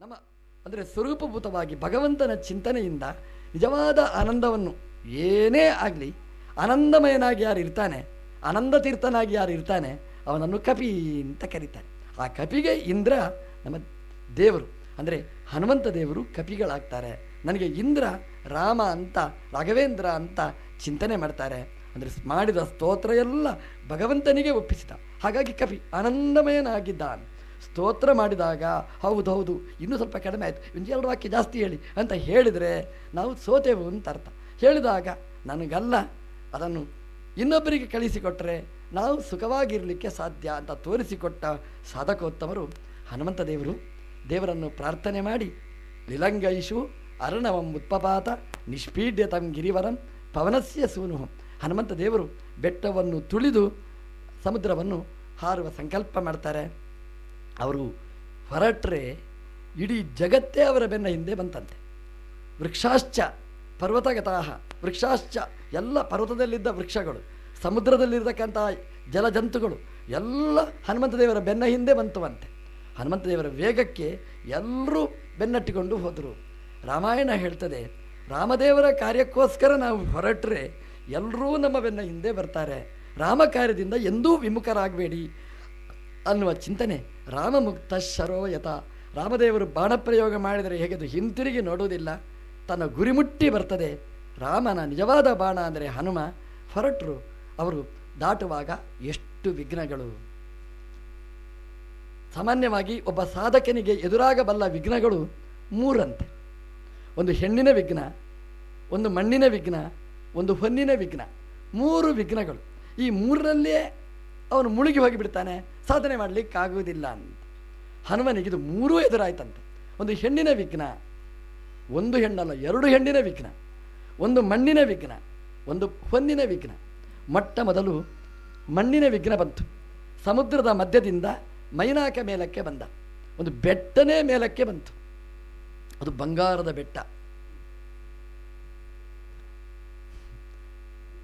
ನಮ್ಮ, ಅಂದರೆ ಸ್ವರೂಪಭೂತವಾಗಿ ಭಗವಂತನ ಚಿಂತನೆಯಿಂದ ನಿಜವಾದ ಆನಂದವನ್ನು ಏನೇ ಆಗಲಿ, ಆನಂದಮಯನಾಗಿ ಯಾರು ಇರ್ತಾನೆ ಆನಂದ ತೀರ್ಥನಾಗಿ ಯಾರು ಇರ್ತಾನೆ, ಅವನನ್ನು ಕಪಿ ಅಂತ ಕರೀತಾನೆ ಆ ಕಪಿಗೆ ಇಂದ್ರ ನಮ್ಮ ದೇವರು, ಅಂದರೆ ಹನುಮಂತ ದೇವರು ಕಪಿಗಳಾಗ್ತಾರೆ. ನನಗೆ ಇಂದ್ರ, ರಾಮ ಅಂತ, ರಾಘವೇಂದ್ರ ಅಂತ ಚಿಂತನೆ ಮಾಡ್ತಾರೆ. ಅಂದರೆ ಮಾಡಿದ ಸ್ತೋತ್ರ ಎಲ್ಲ ಭಗವಂತನಿಗೆ ಒಪ್ಪಿಸಿದ. ಹಾಗಾಗಿ ಕಪಿ ಆನಂದಮಯನಾಗಿದ್ದಾನೆ. ಸ್ತೋತ್ರ ಮಾಡಿದಾಗ, ಹೌದು ಹೌದು, ಇನ್ನೂ ಸ್ವಲ್ಪ ಕಡಿಮೆ ಆಯಿತು ಎರಡು ವಾಕ್ಯ ಜಾಸ್ತಿ ಹೇಳಿ ಅಂತ ಹೇಳಿದರೆ ನಾವು ಸೋತೆವು ಅಂತ ಅರ್ಥ. ಹೇಳಿದಾಗ, ನನಗಲ್ಲ, ಅದನ್ನು ಇನ್ನೊಬ್ಬರಿಗೆ ಕಳಿಸಿಕೊಟ್ಟರೆ ನಾವು ಸುಖವಾಗಿರಲಿಕ್ಕೆ ಸಾಧ್ಯ ಅಂತ ತೋರಿಸಿಕೊಟ್ಟ ಸಾಧಕೋತ್ತಮರು ಹನುಮಂತ ದೇವರು ದೇವರನ್ನು ಪ್ರಾರ್ಥನೆ ಮಾಡಿ ಲಿಲಂಗೈಷು ಅರ್ಣವಂ ಉತ್ಪಪಾತ ನಿಷ್ಪೀಡ್ಯತಂ ಗಿರಿವರಂ ಪವನಸ್ಯ ಸೂನು ಹನುಮಂತ ದೇವರು ಬೆಟ್ಟವನ್ನು ತುಳಿದು ಸಮುದ್ರವನ್ನು ಹಾರುವ ಸಂಕಲ್ಪ ಮಾಡ್ತಾರೆ. ಅವರು ಹೊರಟ್ರೆ ಇಡೀ ಜಗತ್ತೇ ಅವರ ಬೆನ್ನ ಹಿಂದೆ ಬಂತಂತೆ. ವೃಕ್ಷಾಶ್ಚ, ಪರ್ವತಗತಾಹ, ವೃಕ್ಷಾಶ್ಚ, ಎಲ್ಲ ಪರ್ವತದಲ್ಲಿದ್ದ ವೃಕ್ಷಗಳು ಸಮುದ್ರದಲ್ಲಿರ್ತಕ್ಕಂಥ ಜಲಜಂತುಗಳು, ಎಲ್ಲ ಹನುಮಂತ ದೇವರ ಬೆನ್ನ ಹಿಂದೆ ಬಂತುವಂತೆ ಹನುಮಂತ ದೇವರ ವೇಗಕ್ಕೆ ಎಲ್ಲರೂ ಬೆನ್ನಟ್ಟಿಕೊಂಡು ಹೋದರು. ರಾಮಾಯಣ ಹೇಳ್ತದೆ, ರಾಮದೇವರ ಕಾರ್ಯಕ್ಕೋಸ್ಕರ ನಾವು ಹೊರಟ್ರೆ ಎಲ್ಲರೂ ನಮ್ಮ ಬೆನ್ನ ಹಿಂದೆ ಬರ್ತಾರೆ. ರಾಮ ಕಾರ್ಯದಿಂದ ಎಂದೂ ವಿಮುಖರಾಗಬೇಡಿ ಅನ್ನುವ ಚಿಂತನೆ ರಾಮಮುಕ್ತ ಶರೋಯತ ರಾಮದೇವರು ಬಾಣಪ್ರಯೋಗ ಮಾಡಿದರೆ ಹೇಗೆ ಅದು ಹಿಂತಿರುಗಿ ನೋಡುವುದಿಲ್ಲ. ತನ್ನ ಗುರಿ ಮುಟ್ಟಿ ಬರ್ತದೆ. ರಾಮನ ನಿಜವಾದ ಬಾಣ ಅಂದರೆ ಹನುಮ. ಹೊರಟರು, ಅವರು ದಾಟುವಾಗ ಎಷ್ಟು ವಿಘ್ನಗಳು. ಸಾಮಾನ್ಯವಾಗಿ ಒಬ್ಬ ಸಾಧಕನಿಗೆ ಎದುರಾಗಬಲ್ಲ ವಿಘ್ನಗಳು ಮೂರಂತೆ. ಒಂದು ಹೆಣ್ಣಿನ ವಿಘ್ನ, ಒಂದು ಮಣ್ಣಿನ ವಿಘ್ನ, ಒಂದು ಹೊನ್ನಿನ ವಿಘ್ನ, ಮೂರು ವಿಘ್ನಗಳು. ಈ ಮೂರರಲ್ಲೇ ಅವನು ಮುಳುಗಿ ಹೋಗಿ ಬಿಡ್ತಾನೆ. ಸಾಧನೆ ಮಾಡಲಿಕ್ಕಾಗುವುದಿಲ್ಲ ಅಂತ. ಹನುಮನಿಗೆ ಇದು ಮೂರೂ ಎದುರಾಯ್ತಂತೆ. ಒಂದು ಹೆಣ್ಣಿನ ವಿಘ್ನ, ಒಂದು ಹೆಣ್ಣಲ್ಲ, ಎರಡು ಹೆಣ್ಣಿನ ವಿಘ್ನ, ಒಂದು ಮಣ್ಣಿನ ವಿಘ್ನ, ಒಂದು ಹೊನ್ನಿನ ವಿಘ್ನ. ಮೊಟ್ಟ ಮೊದಲು ಮಣ್ಣಿನ ವಿಘ್ನ ಬಂತು. ಸಮುದ್ರದ ಮಧ್ಯದಿಂದ ಮೈನಾಕ ಮೇಲಕ್ಕೆ ಬಂದ. ಒಂದು ಬೆಟ್ಟನೇ ಮೇಲಕ್ಕೆ ಬಂತು. ಅದು ಬಂಗಾರದ ಬೆಟ್ಟ.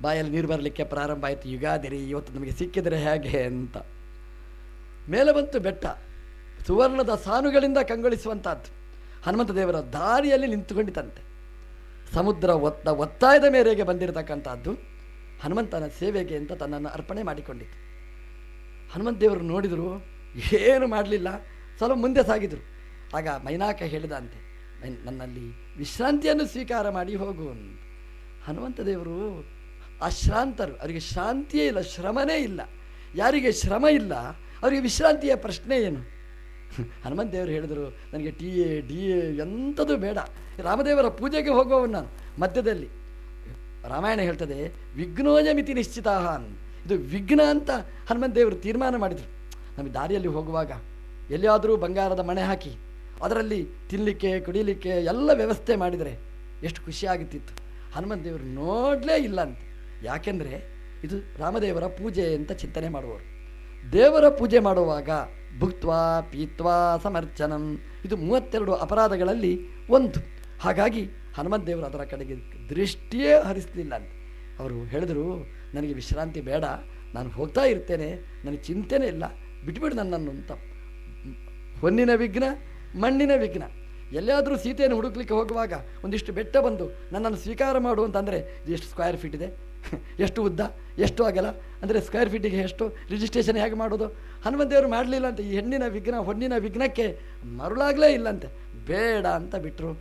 ಬಾಯಲ್ಲಿ ನೀರು ಬರಲಿಕ್ಕೆ ಪ್ರಾರಂಭ ಆಯಿತು. ಯುಗಾದಿರಿ, ಇವತ್ತು ನಮಗೆ ಸಿಕ್ಕಿದರೆ ಹೇಗೆ? ಅಂತ. ಮೇಲೆ ಬಂತು ಬೆಟ್ಟ. ಸುವರ್ಣದ ಸಾನುಗಳಿಂದ ಕಂಗೊಳಿಸುವಂತಹದ್ದು ಹನುಮಂತ ದೇವರ ದಾರಿಯಲ್ಲಿ ನಿಂತುಕೊಂಡಿತಂತೆ ಸಮುದ್ರ ಒತ್ತ, ಒತ್ತಾಯದ ಮೇರೆಗೆ ಬಂದಿರತಕ್ಕಂಥದ್ದು. ಹನುಮಂತನ ಸೇವೆಗೆ ಅಂತ ತನ್ನನ್ನು ಅರ್ಪಣೆ ಮಾಡಿಕೊಂಡಿತು ಹನುಮಂತ ದೇವರು ನೋಡಿದರು, ಏನು ಮಾಡಲಿಲ್ಲ? ಸ್ವಲ್ಪ ಮುಂದೆ ಸಾಗಿದರು. ಆಗ ಮೈನಾಕ ಹೇಳಿದಂತೆ, ನನ್ನಲ್ಲಿ ವಿಶ್ರಾಂತಿಯನ್ನು ಸ್ವೀಕಾರ ಮಾಡಿ ಹೋಗು ಹನುಮಂತ ದೇವರು ಅಶ್ರಾಂತರು ಅವರಿಗೆ ಶಾಂತಿಯೇ ಇಲ್ಲ, ಶ್ರಮನೇ ಇಲ್ಲ. ಯಾರಿಗೆ ಶ್ರಮ ಇಲ್ಲ, ಅವರಿಗೆ ವಿಶ್ರಾಂತಿಯ ಪ್ರಶ್ನೆ ಏನು? ಹನುಮಂತ ದೇವರು ಹೇಳಿದರು, ನನಗೆ ಟಿ ಎ, ಡಿ ಎ ಎಂಥದ್ದು ಬೇಡ. ರಾಮದೇವರ ಪೂಜೆಗೆ ಹೋಗುವವನು ನಾನು. ಮಧ್ಯದಲ್ಲಿ ರಾಮಾಯಣ ಹೇಳ್ತದೆ ವಿಘ್ನೋಜ ಮಿತಿ ನಿಶ್ಚಿತ ಇದು ವಿಘ್ನ ಅಂತ ಹನುಮಂತ ದೇವರು ತೀರ್ಮಾನ ಮಾಡಿದರು. ನಮಗೆ ದಾರಿಯಲ್ಲಿ ಹೋಗುವಾಗ ಎಲ್ಲಿಯಾದರೂ ಬಂಗಾರದ ಮಣೆ ಹಾಕಿ, ಅದರಲ್ಲಿ ತಿನ್ನಲಿಕ್ಕೆ ಕುಡಿಲಿಕ್ಕೆ ಎಲ್ಲ ವ್ಯವಸ್ಥೆ ಮಾಡಿದರೆ ಎಷ್ಟು ಖುಷಿಯಾಗುತ್ತಿತ್ತು ಹನುಮಂತ ದೇವರು, ನೋಡಲೇ ಇಲ್ಲ ಅಂತ. ಯಾಕೆಂದರೆ ಇದು ರಾಮದೇವರ ಪೂಜೆ ಅಂತ ಚಿಂತನೆ ಮಾಡುವವರು. ದೇವರ ಪೂಜೆ ಮಾಡುವಾಗ ಭುಕ್ತ್ವಾ, ಪೀತ್ವಾ, ಸಮರ್ಚನಂ, ಇದು ಮೂವತ್ತೆರಡು ಅಪರಾಧಗಳಲ್ಲಿ ಒಂದು. ಹಾಗಾಗಿ ಹನುಮಂತ ದೇವರು ಅದರ ಕಡೆಗೆ ದೃಷ್ಟಿಯೇ ಹರಿಸಲಿಲ್ಲ ಅಂತ. ಅವರು ಹೇಳಿದರು, ನನಗೆ ವಿಶ್ರಾಂತಿ ಬೇಡ, ನಾನು ಹೋಗ್ತಾ ಇರ್ತೇನೆ, ನನಗೆ ಚಿಂತೆನೇ ಇಲ್ಲ, ಬಿಟ್ಬಿಡು ನನ್ನನ್ನು ಅಂತ. ಹೊನ್ನಿನ ವಿಘ್ನ, ಮಣ್ಣಿನ ವಿಘ್ನ. ಎಲ್ಲಾದರೂ ಸೀತೆಯನ್ನು ಹುಡುಕ್ಲಿಕ್ಕೆ ಹೋಗುವಾಗ ಒಂದಿಷ್ಟು ಬೆಟ್ಟ ಬಂದು ನನ್ನನ್ನು ಸ್ವೀಕಾರ ಮಾಡು ಅಂತಂದರೆ ಇದು ಎಷ್ಟು ಸ್ಕ್ವೇರ್ ಫೀಟ್ ಇದೆ? ಎಷ್ಟು ಉದ್ದ, ಎಷ್ಟು ಆಗಲ್ಲ ಅಂದರೆ ಸ್ಕ್ವೇರ್ ಫೀಟಿಗೆ ಎಷ್ಟು? ರಿಜಿಸ್ಟ್ರೇಷನ್ ಹೇಗೆ ಮಾಡೋದು? ಹನುಮಂತೇವರು ಮಾಡಲಿಲ್ಲ ಅಂತ ಈ ಹೆಣ್ಣಿನ ವಿಘ್ನ ಹೊಣ್ಣಿನ ವಿಘ್ನಕ್ಕೆ ಮರುಳಾಗಲೇ ಇಲ್ಲಂತೆ. ಬೇಡ ಅಂತ ಬಿಟ್ಟರು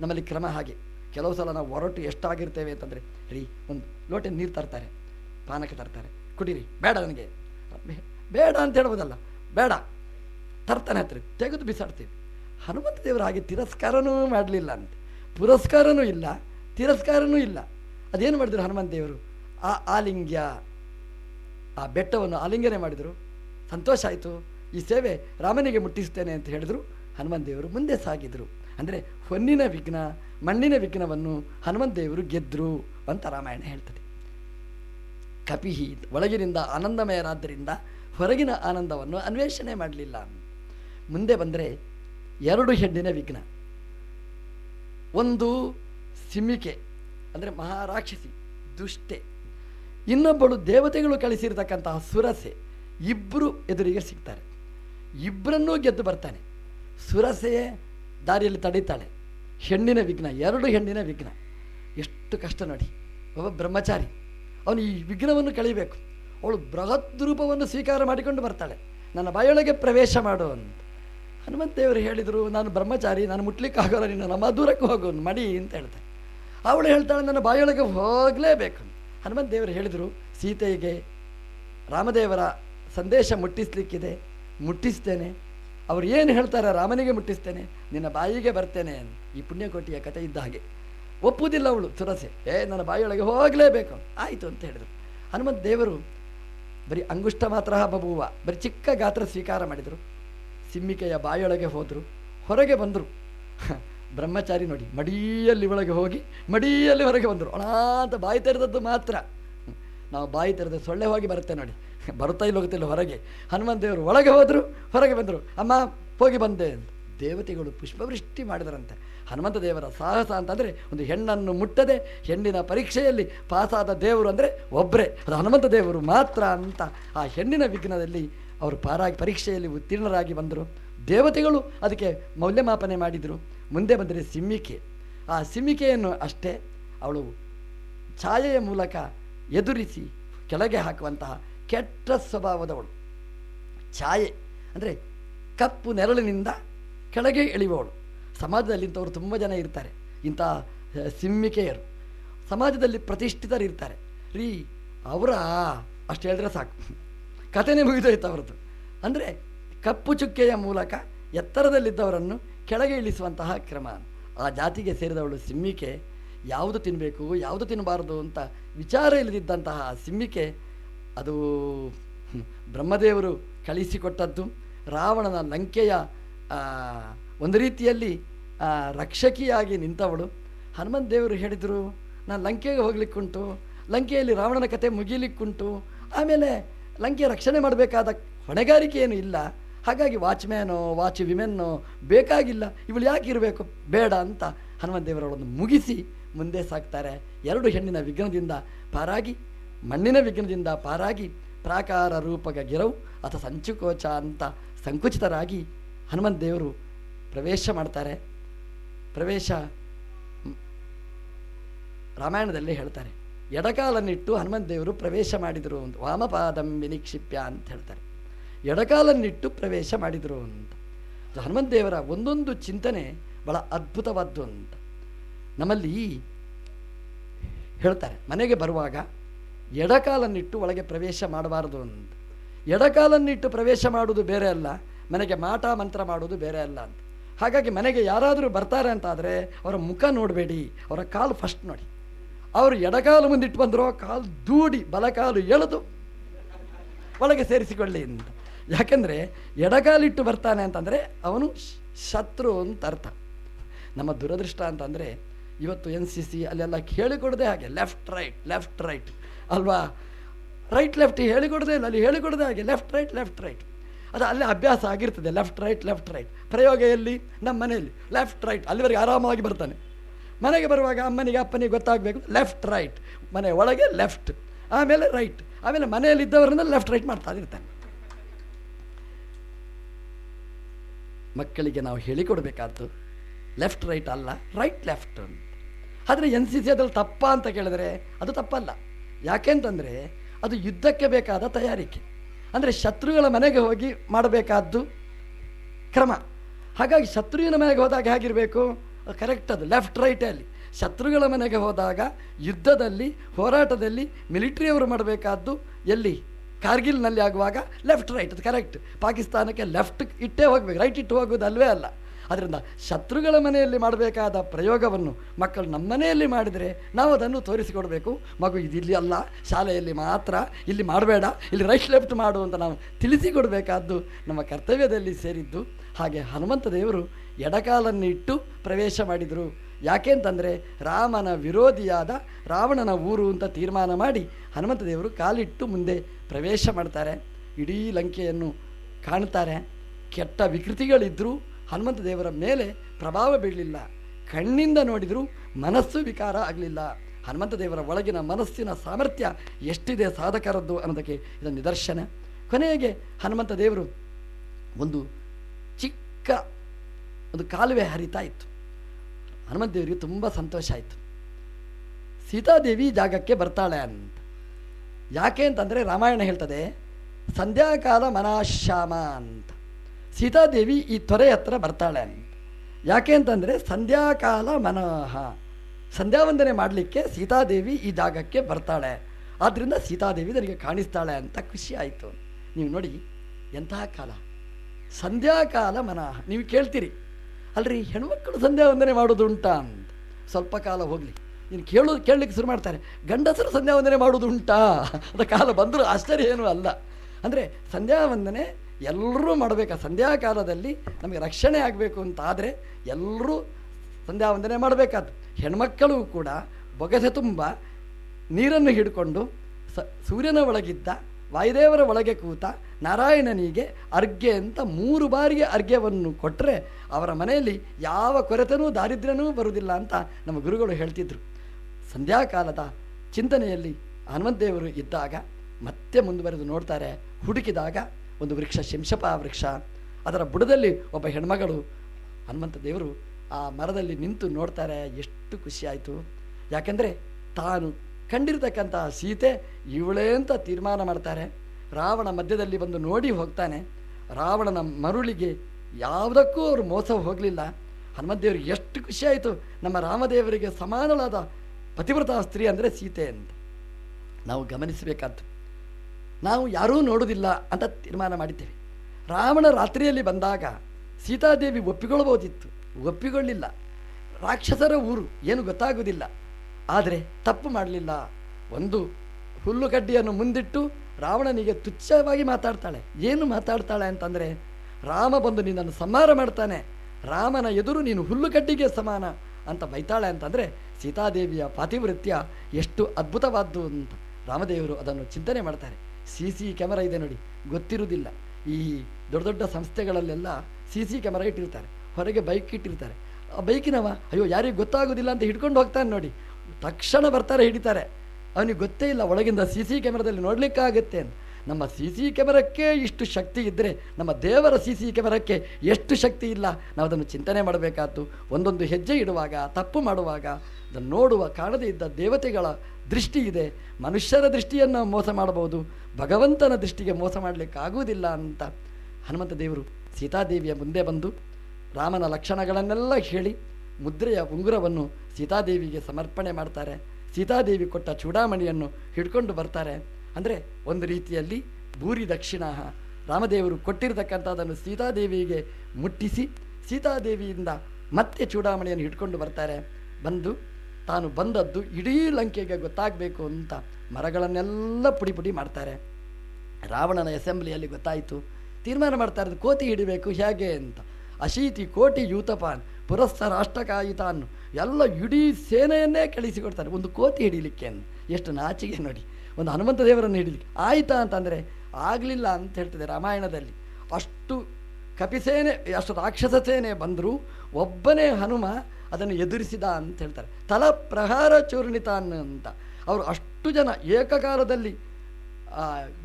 ನಮ್ಮಲ್ಲಿ ಕ್ರಮ ಹಾಗೆ. ಕೆಲವು ಸಲ ನಾವು ಹೊರಟು ಎಷ್ಟಾಗಿರ್ತೇವೆ ಅಂತಂದರೆ, ರೀ, ಒಂದು ಲೋಟ ನೀರು ತರ್ತಾರೆ. ಪಾನಕ ತರ್ತಾರೆ. ಕುಡೀರಿ. ಬೇಡ ನನಗೆ. ಬೇಡ ಅಂತ ಹೇಳ್ಬೋದಲ್ಲ ಬೇಡ. ತರ್ತಾನೆ ಹತ್ರ, ತೆಗೆದು ಬಿಸಾಡ್ತೀವಿ. ಹನುಮಂತ ದೇವರು ಹಾಗೆ ತಿರಸ್ಕಾರನೂ ಮಾಡಲಿಲ್ಲ ಅಂತ. ಪುರಸ್ಕಾರನೂ ಇಲ್ಲ, ತಿರಸ್ಕಾರನೂ ಇಲ್ಲ. ಅದೇನು ಮಾಡಿದ್ರು ಹನುಮಂತ ದೇವರು? ಆ ಆಲಿಂಗ್ಯ, ಆ ಬೆಟ್ಟವನ್ನು ಆಲಿಂಗನೆ ಮಾಡಿದರು. ಸಂತೋಷ ಆಯಿತು. ಈ ಸೇವೆ ರಾಮನಿಗೆ ಮುಟ್ಟಿಸ್ತೇನೆ ಅಂತ ಹೇಳಿದರು. ಹನುಮಂತ ದೇವರು ಮುಂದೆ ಸಾಗಿದರು. ಅಂದರೆ ಹೊನ್ನಿನ ವಿಘ್ನ, ಮಣ್ಣಿನ ವಿಘ್ನವನ್ನು ಹನುಮಂತ ದೇವರು ಗೆದ್ದರು ಅಂತ ರಾಮಾಯಣ ಹೇಳ್ತದೆ. ಕಪಿಹಿ ಒಳಗಿನಿಂದ ಆನಂದಮಯರಾದ್ದರಿಂದ ಹೊರಗಿನ ಆನಂದವನ್ನು ಅನ್ವೇಷಣೆ ಮಾಡಲಿಲ್ಲ. ಮುಂದೆ ಬಂದರೆ ಎರಡು ಹೆಣ್ಣಿನ ವಿಘ್ನ. ಒಂದು ಸಿಮ್ಮಿಕೆ ಅಂದರೆ ಮಹಾರಾಕ್ಷಸಿ, ದುಷ್ಟೆ. ಇನ್ನೊಬ್ಬಳು ದೇವತೆಗಳು ಕಳಿಸಿರ್ತಕ್ಕಂತಹ ಸುರಸೆ ಇಬ್ಬರು ಎದುರಿಗೆ ಸಿಗ್ತಾರೆ. ಇಬ್ಬರನ್ನೂ ಗೆದ್ದು ಬರ್ತಾನೆ. ಸುರಸೆಯೇ ದಾರಿಯಲ್ಲಿ ತಡೀತಾಳೆ. ಹೆಣ್ಣಿನ ವಿಘ್ನ, ಎರಡು ಹೆಣ್ಣಿನ ವಿಘ್ನ. ಎಷ್ಟು ಕಷ್ಟ ನೋಡಿ. ಒಬ್ಬ ಬ್ರಹ್ಮಚಾರಿ, ಅವನು ಈ ವಿಘ್ನವನ್ನು ಕಳಿಬೇಕು. ಅವಳು ಬೃಹತ್ ರೂಪವನ್ನು ಸ್ವೀಕಾರ ಮಾಡಿಕೊಂಡು ಬರ್ತಾಳೆ. ನನ್ನ ಬಾಯೊಳಗೆ ಪ್ರವೇಶ ಮಾಡು ಅಂತ. ಹನುಮಂತೇವರು ಹೇಳಿದರು, ನಾನು ಬ್ರಹ್ಮಚಾರಿ, ನಾನು ಮುಟ್ಲಿಕ್ಕೆ ಆಗೋಲ್ಲ ನಿನ್ನ ನಮ್ಮ ದೂರಕ್ಕೆ ಹೋಗೋನು ಮಡಿ ಅಂತ ಹೇಳ್ತಾರೆ. ಅವಳು ಹೇಳ್ತಾಳೆ, ನನ್ನ ಬಾಯೊಳಗೆ ಹೋಗಲೇಬೇಕು. ಹನುಮಂತ ದೇವರು ಹೇಳಿದರು, ಸೀತೆಗೆ ರಾಮದೇವರ ಸಂದೇಶ ಮುಟ್ಟಿಸ್ಲಿಕ್ಕಿದೆ, ಮುಟ್ಟಿಸ್ತೇನೆ. ಅವ್ರು ಏನು ಹೇಳ್ತಾರೆ, ರಾಮನಿಗೆ ಮುಟ್ಟಿಸ್ತೇನೆ, ನಿನ್ನ ಬಾಯಿಗೆ ಬರ್ತೇನೆ ಈ ಪುಣ್ಯಕೋಟಿಯ ಕಥೆ ಇದ್ದ ಹಾಗೆ. ಒಪ್ಪುವುದಿಲ್ಲ ಅವಳು ತುರಸೆ ಏ, ನನ್ನ ಬಾಯಿಯೊಳಗೆ ಹೋಗಲೇಬೇಕು ಆಯಿತು ಅಂತ ಹೇಳಿದರು. ಹನುಮಂತ ದೇವರು ಬರೀ ಅಂಗುಷ್ಟ ಮಾತ್ರ ಬಬುವ ಬರೀ ಚಿಕ್ಕ ಗಾತ್ರ ಸ್ವೀಕಾರ ಮಾಡಿದರು. ಸಿಮ್ಮಿಕೆಯ ಬಾಯೊಳಗೆ ಹೋದರು, ಹೊರಗೆ ಬಂದರು. ಬ್ರಹ್ಮಚಾರಿ ನೋಡಿ, ಮಡಿಯಲ್ಲಿ ಒಳಗೆ ಹೋಗಿ, ಮಡಿಯಲ್ಲಿ ಹೊರಗೆ ಬಂದರು. ಅಣಾಂತ ಬಾಯಿ ತೆರೆದದ್ದು ಮಾತ್ರ. ನಾವು ಬಾಯಿ ತೆರೆದ ಸೊಳ್ಳೆ ಹೋಗಿ ಬರುತ್ತೆ ನೋಡಿ. ಬರ್ತಾ ಇಲ್ಲ ಹೋಗುತ್ತಿಲ್ಲ ಹೊರಗೆ. ಹನುಮಂತ ದೇವರು ಒಳಗೆ ಹೋದರು, ಹೊರಗೆ ಬಂದರು. ಅಮ್ಮ, ಹೋಗಿ ಬಂದೆ ಅಂತ. ದೇವತೆಗಳು ಪುಷ್ಪವೃಷ್ಟಿ ಮಾಡಿದರಂತೆ. ಹನುಮಂತ ದೇವರ ಸಾಹಸ ಅಂತಂದರೆ ಒಂದು ಹೆಣ್ಣನ್ನು ಮುಟ್ಟದೆ ಹೆಣ್ಣಿನ ಪರೀಕ್ಷೆಯಲ್ಲಿ ಪಾಸಾದ ದೇವರು ಅಂದರೆ ಒಬ್ಬರೇ ಅದು ಹನುಮಂತ ದೇವರು ಮಾತ್ರ ಅಂತ ಆ ಹೆಣ್ಣಿನ ವಿಘ್ನದಲ್ಲಿ ಅವರು ಪಾರಾಗಿ ಪರೀಕ್ಷೆಯಲ್ಲಿ ಉತ್ತೀರ್ಣರಾಗಿ ಬಂದರು. ದೇವತೆಗಳು ಅದಕ್ಕೆ ಮೌಲ್ಯಮಾಪನೆ ಮಾಡಿದರು. ಮುಂದೆ ಬಂದರೆ ಸಿಮ್ಮಿಕೆ ಆ ಸಿಮ್ಮಿಕೆಯನ್ನು ಅಷ್ಟೇ ಅವಳು ಛಾಯೆಯ ಮೂಲಕ ಎದುರಿಸಿ ಕೆಳಗೆ ಹಾಕುವಂತಹ ಕೆಟ್ಟ ಸ್ವಭಾವದವಳು. ಛಾಯೆ ಅಂದರೆ ಕಪ್ಪು ನೆರಳಿನಿಂದ ಕೆಳಗೆ ಎಳೆಯುವವಳು ಸಮಾಜದಲ್ಲಿ ಇಂಥವ್ರು ತುಂಬ ಜನ ಇರ್ತಾರೆ. ಇಂಥ ಸಿಮ್ಮಿಕೆಯರು ಸಮಾಜದಲ್ಲಿ ಪ್ರತಿಷ್ಠಿತರು ಇರ್ತಾರೆ. ರೀ, ಅವರ, ಅಷ್ಟು ಹೇಳಿದ್ರೆ ಸಾಕು. ಕಥೆನೇ ಮುಗಿದೋಯ್ತು ಅವರದ್ದು. ಅಂದರೆ ಕಪ್ಪು ಚುಕ್ಕೆಯ ಮೂಲಕ ಎತ್ತರದಲ್ಲಿದ್ದವರನ್ನು ಕೆಳಗೆ ಇಳಿಸುವಂತಹ ಕ್ರಮ. ಆ ಜಾತಿಗೆ ಸೇರಿದವಳು ಸಿಮ್ಮಿಕೆ ಯಾವುದು ತಿನ್ನಬೇಕು ಯಾವುದು ತಿನ್ನಬಾರದು ಅಂತ ವಿಚಾರ ಇಲ್ಲದಿದ್ದಂತಹ ಸಿಮ್ಮಿಕೆ ಅದು ಹ್ಮ್, ಬ್ರಹ್ಮದೇವರು ಕಳಿಸಿಕೊಟ್ಟದ್ದು. ರಾವಣನ ಲಂಕೆಯ ಆ, ಒಂದು ರೀತಿಯಲ್ಲಿ ರಕ್ಷಕಿಯಾಗಿ ನಿಂತವಳು. ಹನುಮಂತ ದೇವರು ಹೇಳಿದರು ನಾನು ಲಂಕೆಗೆ ಹೋಗ್ಲಿಕ್ಕುಂಟು ಲಂಕೆಯಲ್ಲಿ ರಾವಣನ ಕತೆ ಮುಗಿಲಿಕ್ಕುಂಟು ಆಮೇಲೆ ಲಂಕೆ ರಕ್ಷಣೆ ಮಾಡಬೇಕಾದ ಹೊಣೆಗಾರಿಕೆ ಏನು ಇಲ್ಲ. ಹಾಗಾಗಿ ವಾಚ್ಮ್ಯಾನು ವಾಚ್ ವಿಮೆನ್ನು ಬೇಕಾಗಿಲ್ಲ. ಇವಳು ಯಾಕೆ ಇರಬೇಕು? ಬೇಡ ಅಂತ ಹನುಮಂತ ದೇವರವಳನ್ನು ಮುಗಿಸಿ ಮುಂದೆ ಸಾಕ್ತಾರೆ. ಎರಡು ಹೆಣ್ಣಿನ ವಿಘ್ನದಿಂದ ಪಾರಾಗಿ, ಮಣ್ಣಿನ ವಿಘ್ನದಿಂದ ಪಾರಾಗಿ ಪ್ರಾಕಾರ ರೂಪಕ ಗಿರವು ಅಥವಾ ಸಂಚುಕೋಚ ಅಂತ ಸಂಕುಚಿತರಾಗಿ ಹನುಮಂತ ದೇವರು ಪ್ರವೇಶ ಮಾಡ್ತಾರೆ. ಪ್ರವೇಶ ರಾಮಾಯಣದಲ್ಲಿ ಹೇಳ್ತಾರೆ. ಎಡಕಾಲನ್ನಿಟ್ಟು ಹನುಮಂತ ದೇವರು ಪ್ರವೇಶ ಮಾಡಿದರು. ಒಂದು ವಾಮಪಾದಂ ವಿನಿಕ್ಷಿಪ್ಯ ಅಂತ ಹೇಳ್ತಾರೆ. ಎಡಕಾಲನ್ನಿಟ್ಟು ಪ್ರವೇಶ ಮಾಡಿದರು ಅಂತ. ಹನುಮಂತ ದೇವರ ಒಂದೊಂದು ಚಿಂತನೆ ಬಹಳ ಅದ್ಭುತವಾದ್ದು ಅಂತ. ನಮ್ಮಲ್ಲಿ ಹೇಳ್ತಾರೆ, ಮನೆಗೆ ಬರುವಾಗ ಎಡಕಾಲನ್ನಿಟ್ಟು ಒಳಗೆ ಪ್ರವೇಶ ಮಾಡಬಾರದು ಅಂತ. ಎಡಕಾಲನ್ನಿಟ್ಟು ಪ್ರವೇಶ ಮಾಡುವುದು ಬೇರೆ ಅಲ್ಲ, ಮನೆಗೆ ಮಾಟ ಮಂತ್ರ ಮಾಡುವುದು ಬೇರೆ ಅಲ್ಲ ಅಂತ. ಹಾಗಾಗಿ ಮನೆಗೆ ಯಾರಾದರೂ ಬರ್ತಾರೆ ಅಂತಾದರೆ ಅವರ ಮುಖ ನೋಡಬೇಡಿ, ಅವರ ಕಾಲು ಫಸ್ಟ್ ನೋಡಿ. ಅವರು ಎಡಕಾಲು ಮುಂದಿಟ್ಟು ಬಂದರೂ ಕಾಲು ದೂಡಿ ಬಲಕಾಲು ಎಳೆದು ಒಳಗೆ ಸೇರಿಸಿಕೊಳ್ಳಿ ಅಂತ. ಯಾಕೆಂದರೆ ಎಡಗಾಲಿಟ್ಟು ಬರ್ತಾನೆ ಅಂತಂದರೆ ಅವನು ಶತ್ರು ಅಂತ ಅರ್ಥ. ನಮ್ಮ ದುರದೃಷ್ಟ ಅಂತಂದರೆ ಇವತ್ತು ಎನ್ ಸಿ ಸಿ ಅಲ್ಲೆಲ್ಲ ಹೇಳಿಕೊಡದೆ ಹಾಗೆ ಲೆಫ್ಟ್ ರೈಟ್ ಲೆಫ್ಟ್ ರೈಟ್ ಅಲ್ವಾ? ರೈಟ್ ಲೆಫ್ಟ್ ಹೇಳಿಕೊಡದೆ ಇಲ್ಲ, ಅಲ್ಲಿ ಹೇಳಿಕೊಡದೆ ಹಾಗೆ ಲೆಫ್ಟ್ ರೈಟ್ ಲೆಫ್ಟ್ ರೈಟ್ ಅದು ಅಲ್ಲೇ ಅಭ್ಯಾಸ ಆಗಿರ್ತದೆ ಲೆಫ್ಟ್ ರೈಟ್ ಲೆಫ್ಟ್ ರೈಟ್ ಪ್ರಯೋಗ ಎಲ್ಲಿ? ನಮ್ಮ ಮನೆಯಲ್ಲಿ. ಲೆಫ್ಟ್ ರೈಟ್ ಅಲ್ಲಿವರೆಗೆ ಆರಾಮಾಗಿ ಬರ್ತಾನೆ. ಮನೆಗೆ ಬರುವಾಗ ಅಮ್ಮನಿಗೆ, ಅಪ್ಪನಿಗೆ ಗೊತ್ತಾಗಬೇಕು ಲೆಫ್ಟ್ ರೈಟ್ ಮನೆ ಒಳಗೆ ಲೆಫ್ಟ್ ಆಮೇಲೆ ರೈಟ್ ಆಮೇಲೆ ಮನೆಯಲ್ಲಿದ್ದವರನ್ನ ಲೆಫ್ಟ್ ರೈಟ್ ಮಾಡ್ತಾ ಇರ್ತಾನೆ. ಮಕ್ಕಳಿಗೆ ನಾವು ಹೇಳಿಕೊಡಬೇಕಾದ್ದು ಲೆಫ್ಟ್ ರೈಟ್ ಅಲ್ಲ, ರೈಟ್ ಲೆಫ್ಟ್ ಅಂತ. ಆದರೆ ಎನ್ ಸಿ ಸಿ ಅದ್ರಲ್ಲಿ ತಪ್ಪ ಅಂತ ಕೇಳಿದ್ರೆ ಅದು ತಪ್ಪಲ್ಲ. ಯಾಕೆಂತಂದರೆ ಅದು ಯುದ್ಧಕ್ಕೆ ಬೇಕಾದ ತಯಾರಿಕೆ. ಅಂದರೆ ಶತ್ರುಗಳ ಮನೆಗೆ ಹೋಗಿ ಮಾಡಬೇಕಾದ್ದು ಕ್ರಮ. ಹಾಗಾಗಿ ಶತ್ರುವಿನ ಮನೆಗೆ ಹೋದಾಗ ಹೇಗಿರಬೇಕು? ಕರೆಕ್ಟ್ ಅದು, ಲೆಫ್ಟ್ ರೈಟಲ್ಲಿ ಶತ್ರುಗಳ ಮನೆಗೆ ಹೋದಾಗ ಯುದ್ಧದಲ್ಲಿ, ಹೋರಾಟದಲ್ಲಿ ಮಿಲಿಟ್ರಿಯವರು ಮಾಡಬೇಕಾದ್ದು ಎಲ್ಲಿ? ಕಾರ್ಗಿಲ್ನಲ್ಲಿ ಆಗುವಾಗ ಲೆಫ್ಟ್ ರೈಟ್ ಅದು ಕರೆಕ್ಟ್ ಪಾಕಿಸ್ತಾನಕ್ಕೆ ಲೆಫ್ಟ್ ಇಟ್ಟೇ ಹೋಗ್ಬೇಕು ರೈಟ್ ಇಟ್ಟು ಹೋಗೋದು ಅಲ್ವೇ ಅಲ್ಲ. ಅದರಿಂದ ಶತ್ರುಗಳ ಮನೆಯಲ್ಲಿ ಮಾಡಬೇಕಾದ ಪ್ರಯೋಗವನ್ನು ಮಕ್ಕಳು ನಮ್ಮ ಮನೆಯಲ್ಲಿ ಮಾಡಿದರೆ ನಾವು ಅದನ್ನು ತೋರಿಸಿಕೊಡಬೇಕು. ಮಗು ಇದಿಲ್ಲಿ ಅಲ್ಲ, ಶಾಲೆಯಲ್ಲಿ ಮಾತ್ರ, ಇಲ್ಲಿ ಮಾಡಬೇಡ, ಇಲ್ಲಿ ರೈಟ್ ಲೆಫ್ಟ್ ಮಾಡು ಅಂತ ನಾವು ತಿಳಿಸಿಕೊಡಬೇಕಾದ್ದು ನಮ್ಮ ಕರ್ತವ್ಯದಲ್ಲಿ ಸೇರಿದ್ದು. ಹಾಗೆ ಹನುಮಂತ ದೇವರು ಎಡಕಾಲನ್ನು ಇಟ್ಟು ಪ್ರವೇಶ ಮಾಡಿದರು. ಯಾಕೆ ಅಂತಂದರೆ ರಾಮನ ವಿರೋಧಿಯಾದ ರಾವಣನ ಊರು ಅಂತ ತೀರ್ಮಾನ ಮಾಡಿ ಹನುಮಂತ ದೇವರು ಕಾಲಿಟ್ಟು ಮುಂದೆ ಪ್ರವೇಶ ಮಾಡ್ತಾರೆ, ಇಡೀ ಲಂಕೆಯನ್ನು ಕಾಣ್ತಾರೆ. ಕೆಟ್ಟ ವಿಕೃತಿಗಳಿದ್ದರೂ ಹನುಮಂತ ದೇವರ ಮೇಲೆ ಪ್ರಭಾವ ಬೀಳಲಿಲ್ಲ ಕಣ್ಣಿಂದ ನೋಡಿದರೂ ಮನಸ್ಸು ವಿಕಾರ ಆಗಲಿಲ್ಲ. ಹನುಮಂತ ದೇವರ ಒಳಗಿನ ಮನಸ್ಸಿನ ಸಾಮರ್ಥ್ಯ ಎಷ್ಟಿದೆ ಸಾಧಕರದ್ದು ಅನ್ನೋದಕ್ಕೆ ಇದು ನಿದರ್ಶನ. ಕೊನೆಗೆ ಹನುಮಂತ ದೇವರು ಒಂದು ಚಿಕ್ಕ ಒಂದು ಕಾಲುವೆ ಹರಿತಾ ಇತ್ತು. ಹನುಮಂತ ದೇವರಿಗೆ ತುಂಬ ಸಂತೋಷ ಆಯಿತು. ಸೀತಾದೇವಿ ಜಾಗಕ್ಕೆ ಬರ್ತಾಳೆ ಅಂತ. ಯಾಕೆ ಅಂತಂದರೆ ರಾಮಾಯಣ ಹೇಳ್ತದೆ, ಸಂಧ್ಯಾಕಾಲ ಮನಾಶ್ಯಾಮ ಅಂತ. ಸೀತಾದೇವಿ ಈ ತೊರೆ ಹತ್ರ ಬರ್ತಾಳೆ ಅಂತ. ಯಾಕೆ ಅಂತಂದರೆ, ಸಂಧ್ಯಾಕಾಲ ಮನಃ. ಸಂಧ್ಯಾವಂದನೆ ಮಾಡಲಿಕ್ಕೆ ಸೀತಾದೇವಿ ಈ ಜಾಗಕ್ಕೆ ಬರ್ತಾಳೆ. ಆದ್ದರಿಂದ ಸೀತಾದೇವಿ ನನಗೆ ಕಾಣಿಸ್ತಾಳೆ ಅಂತ ಖುಷಿ ಆಯಿತು. ನೀವು ನೋಡಿ, ಎಂತಹ ಕಾಲ? ಸಂಧ್ಯಾಕಾಲ ಮನಃ. ನೀವು ಕೇಳ್ತೀರಿ. ಅಲ್ರಿ ಹೆಣ್ಮಕ್ಕಳು ಸಂಧ್ಯಾವಂದನೆ ಮಾಡೋದು ಅಂತ. ಸ್ವಲ್ಪ ಕಾಲ ಹೋಗಲಿ. ಇನ್ನು ಕೇಳೋದು ಕೇಳಲಿಕ್ಕೆ ಶುರು ಮಾಡ್ತಾರೆ. ಗಂಡಸರು ಸಂಧ್ಯಾ ವಂದನೆ ಮಾಡೋದು ಉಂಟಾ ಕಾಲ ಬಂದರೂ ಆಶ್ಚರ್ಯ ಏನೂ ಅಲ್ಲ. ಅಂದರೆ ಸಂಧ್ಯಾ ವಂದನೆ ಎಲ್ಲರೂ ಮಾಡಬೇಕು. ಸಂಧ್ಯಾ ಕಾಲದಲ್ಲಿ ನಮಗೆ ರಕ್ಷಣೆ ಆಗಬೇಕು ಅಂತ ಆದರೆ ಎಲ್ಲರೂ ಸಂಧ್ಯಾ ವಂದನೆ ಮಾಡಬೇಕಾದ್ದು ಹೆಣ್ಮಕ್ಕಳು ಕೂಡ ಬೊಗಸೆ ತುಂಬ ನೀರನ್ನು ಹಿಡ್ಕೊಂಡು ಸ, ಸೂರ್ಯನ ಒಳಗಿದ್ದ ವಾಯುದೇವರ ಒಳಗೆ ಕೂತ ನಾರಾಯಣನಿಗೆ ಅರ್ಘ್ಯ ಅಂತ ಮೂರು ಬಾರಿಗೆ ಅರ್ಘ್ಯವನ್ನು ಕೊಟ್ಟರೆ ಅವರ ಮನೆಯಲ್ಲಿ ಯಾವ ಕೊರತೆನೂ ದಾರಿದ್ರ್ಯನೂ ಬರುವುದಿಲ್ಲ ಅಂತ ನಮ್ಮ ಗುರುಗಳು ಹೇಳ್ತಿದ್ರು. ಸಂಧ್ಯಾಕಾಲದ ಚಿಂತನೆಯಲ್ಲಿ ಹನುಮಂತದೇವರು ಇದ್ದಾಗ ಮತ್ತೆ ಮುಂದುವರೆದು ನೋಡ್ತಾರೆ. ಹುಡುಕಿದಾಗ ಒಂದು ವೃಕ್ಷ ಶಿಂಶಪ ವೃಕ್ಷ. ಅದರ ಬುಡದಲ್ಲಿ ಒಬ್ಬ ಹೆಣ್ಮಗಳು ಹನುಮಂತ ದೇವರು ಆ ಮರದಲ್ಲಿ ನಿಂತು ನೋಡ್ತಾರೆ. ಎಷ್ಟು ಖುಷಿಯಾಯಿತು ಯಾಕೆಂದರೆ ತಾನು ಕಂಡಿರ್ತಕ್ಕಂತಹ ಸೀತೆ ಇವಳೇ ಅಂತ ತೀರ್ಮಾನ ಮಾಡ್ತಾರೆ. ರಾವಣ ಮಧ್ಯದಲ್ಲಿ ಬಂದು ನೋಡಿ ಹೋಗ್ತಾನೆ. ರಾವಣನ ಮರುಳಿಗೆ ಯಾವುದಕ್ಕೂ ಅವರು ಮೋಸ ಹೋಗಲಿಲ್ಲ. ಹನುಮಂತದೇವರಿಗೆ ಎಷ್ಟು ಖುಷಿಯಾಯಿತು ನಮ್ಮ ರಾಮದೇವರಿಗೆ ಸಮಾನಳಾದ ಪತಿವ್ರತ ಸ್ತ್ರೀ ಅಂದರೆ ಸೀತೆ ಅಂತ. ನಾವು ಗಮನಿಸಬೇಕಾದ್ದು. ನಾವು ಯಾರೂ ನೋಡುವುದಿಲ್ಲ ಅಂತ ತೀರ್ಮಾನ ಮಾಡಿದ್ದೇವೆ. ರಾವಣ ರಾತ್ರಿಯಲ್ಲಿ ಬಂದಾಗ ಸೀತಾದೇವಿ ಒಪ್ಪಿಕೊಳ್ಳಬಹುದಿತ್ತು. ಒಪ್ಪಿಕೊಳ್ಳಿಲ್ಲ. ರಾಕ್ಷಸರ ಊರು, ಏನು ಗೊತ್ತಾಗುವುದಿಲ್ಲ. ಆದರೆ ತಪ್ಪು ಮಾಡಲಿಲ್ಲ. ಒಂದು ಹುಲ್ಲು ಕಡ್ಡಿಯನ್ನು ಮುಂದಿಟ್ಟು ರಾವಣನಿಗೆ ತುಚ್ಛವಾಗಿ ಮಾತಾಡ್ತಾಳೆ. ಏನು ಮಾತಾಡ್ತಾಳೆ ಅಂತಂದರೆ, ರಾಮ ಬಂದು ನಿನ್ನನ್ನು ಸಂಹಾರ ಮಾಡ್ತಾನೆ. ರಾಮನ ಎದುರು ನೀನು ಹುಲ್ಲುಗಡ್ಡಿಗೆ ಸಮಾನ. ಅಂತ ಬೈತಾಳೆ ಅಂತಂದರೆ, ಸೀತಾದೇವಿಯ ಪಾತಿವೃತ್ಯ ಎಷ್ಟು ಅದ್ಭುತವಾದ್ದು ಅಂತ ರಾಮದೇವರು ಅದನ್ನು ಚಿಂತನೆ ಮಾಡ್ತಾರೆ. ಸಿ ಸಿ ಕ್ಯಾಮರಾ ಇದೆ ನೋಡಿ, ಗೊತ್ತಿರುವುದಿಲ್ಲ. ಈ ದೊಡ್ಡ ದೊಡ್ಡ ಸಂಸ್ಥೆಗಳಲ್ಲೆಲ್ಲ ಸಿ ಸಿ ಕ್ಯಾಮರಾ ಇಟ್ಟಿರ್ತಾರೆ, ಹೊರಗೆ ಬೈಕ್ ಇಟ್ಟಿರ್ತಾರೆ. ಆ ಬೈಕಿನವ, ಅಯ್ಯೋ, ಯಾರಿಗೂ ಗೊತ್ತಾಗೋದಿಲ್ಲ ಅಂತ ಹಿಡ್ಕೊಂಡು ಹೋಗ್ತಾನೆ ನೋಡಿ. ತಕ್ಷಣ ಬರ್ತಾರೆ ಹಿಡಿತಾರೆ. ಅವನಿಗೆ ಗೊತ್ತೇ ಇಲ್ಲ, ಒಳಗಿಂದ ಸಿ ಸಿ ಕ್ಯಾಮರಾದಲ್ಲಿ ನೋಡಲಿಕ್ಕಾಗತ್ತೆ ಅಂತ. ನಮ್ಮ ಸಿ ಸಿ ಕ್ಯಾಮರಕ್ಕೆ ಇಷ್ಟು ಶಕ್ತಿ ಇದ್ದರೆ ನಮ್ಮ ದೇವರ ಸಿ ಸಿ ಕ್ಯಾಮರಕ್ಕೆ ಎಷ್ಟು ಶಕ್ತಿ ಇಲ್ಲ? ನಾವು ಅದನ್ನು ಚಿಂತನೆ ಮಾಡಬೇಕಾದ್ದು. ಒಂದೊಂದು ಹೆಜ್ಜೆ ಇಡುವಾಗ, ತಪ್ಪು ಮಾಡುವಾಗ, ಅದನ್ನು ನೋಡುವ ಕಾಣದೇ ಇದ್ದ ದೇವತೆಗಳ ದೃಷ್ಟಿ ಇದೆ. ಮನುಷ್ಯರ ದೃಷ್ಟಿಯನ್ನು ಮೋಸ ಮಾಡಬಹುದು. ಭಗವಂತನ ದೃಷ್ಟಿಗೆ ಮೋಸ ಮಾಡಲಿಕ್ಕಾಗುವುದಿಲ್ಲ ಅಂತ ಹನುಮಂತ ದೇವರು ಸೀತಾದೇವಿಯ ಮುಂದೆ ಬಂದು ರಾಮನ ಲಕ್ಷಣಗಳನ್ನೆಲ್ಲ ಹೇಳಿ ಮುದ್ರೆಯ ಉಂಗುರವನ್ನು ಸೀತಾದೇವಿಗೆ ಸಮರ್ಪಣೆ ಮಾಡ್ತಾರೆ. ಸೀತಾದೇವಿ ಕೊಟ್ಟ ಚೂಡಾಮಣಿಯನ್ನು ಹಿಡ್ಕೊಂಡು ಬರ್ತಾರೆ. ಅಂದರೆ ಒಂದು ರೀತಿಯಲ್ಲಿ ಭೂರಿ ದಕ್ಷಿಣ ರಾಮದೇವರು ಕೊಟ್ಟಿರತಕ್ಕಂಥದ್ದನ್ನು ಸೀತಾದೇವಿಗೆ ಮುಟ್ಟಿಸಿ ಸೀತಾದೇವಿಯಿಂದ ಮತ್ತೆ ಚೂಡಾಮಣಿಯನ್ನು ಹಿಡ್ಕೊಂಡು ಬರ್ತಾರೆ. ಬಂದು ತಾನು ಬಂದದ್ದು ಇಡೀ ಲಂಕೆಗೆ ಗೊತ್ತಾಗಬೇಕು ಅಂತ ಮರಗಳನ್ನೆಲ್ಲ ಪುಡಿ ಪುಡಿ ಮಾಡ್ತಾರೆ. ರಾವಣನ ಅಸೆಂಬ್ಲಿಯಲ್ಲಿ ಗೊತ್ತಾಯಿತು, ತೀರ್ಮಾನ ಮಾಡ್ತಾ ಇರೋದು ಕೋತಿ ಹಿಡಿಬೇಕು ಹೇಗೆ ಅಂತ. ಅಶೀತಿ ಕೋಟಿ ಯೂತಪಾನ್, ಪುರಸ್ಥ ರಾಷ್ಟ್ರಕಾಯಿತಾನ್ ಎಲ್ಲ ಇಡೀ ಸೇನೆಯನ್ನೇ ಕಳಿಸಿಕೊಡ್ತಾರೆ. ಒಂದು ಕೋತಿ ಹಿಡೀಲಿಕ್ಕೆ ಎಷ್ಟು ನಾಚಿಗೆ ನೋಡಿ. ಒಂದು ಹನುಮಂತ ದೇವರನ್ನು ಹಿಡೀಲಿಕ್ಕೆ. ಆಯಿತಾ ಅಂತಂದರೆ, ಆಗಲಿಲ್ಲ ಅಂತ ಹೇಳ್ತದೆ ರಾಮಾಯಣದಲ್ಲಿ. ಅಷ್ಟು ಕಪಿಸೇನೆ, ಅಷ್ಟು ರಾಕ್ಷಸ ಸೇನೆ ಬಂದರೂ ಒಬ್ಬನೇ ಹನುಮ ಅದನ್ನು ಎದುರಿಸಿದ ಅಂತ ಹೇಳ್ತಾರೆ. ತಲ ಪ್ರಹಾರ ಚೂರ್ಣಿತ ಅಂತ. ಅವರು ಅಷ್ಟು ಜನ ಏಕಕಾಲದಲ್ಲಿ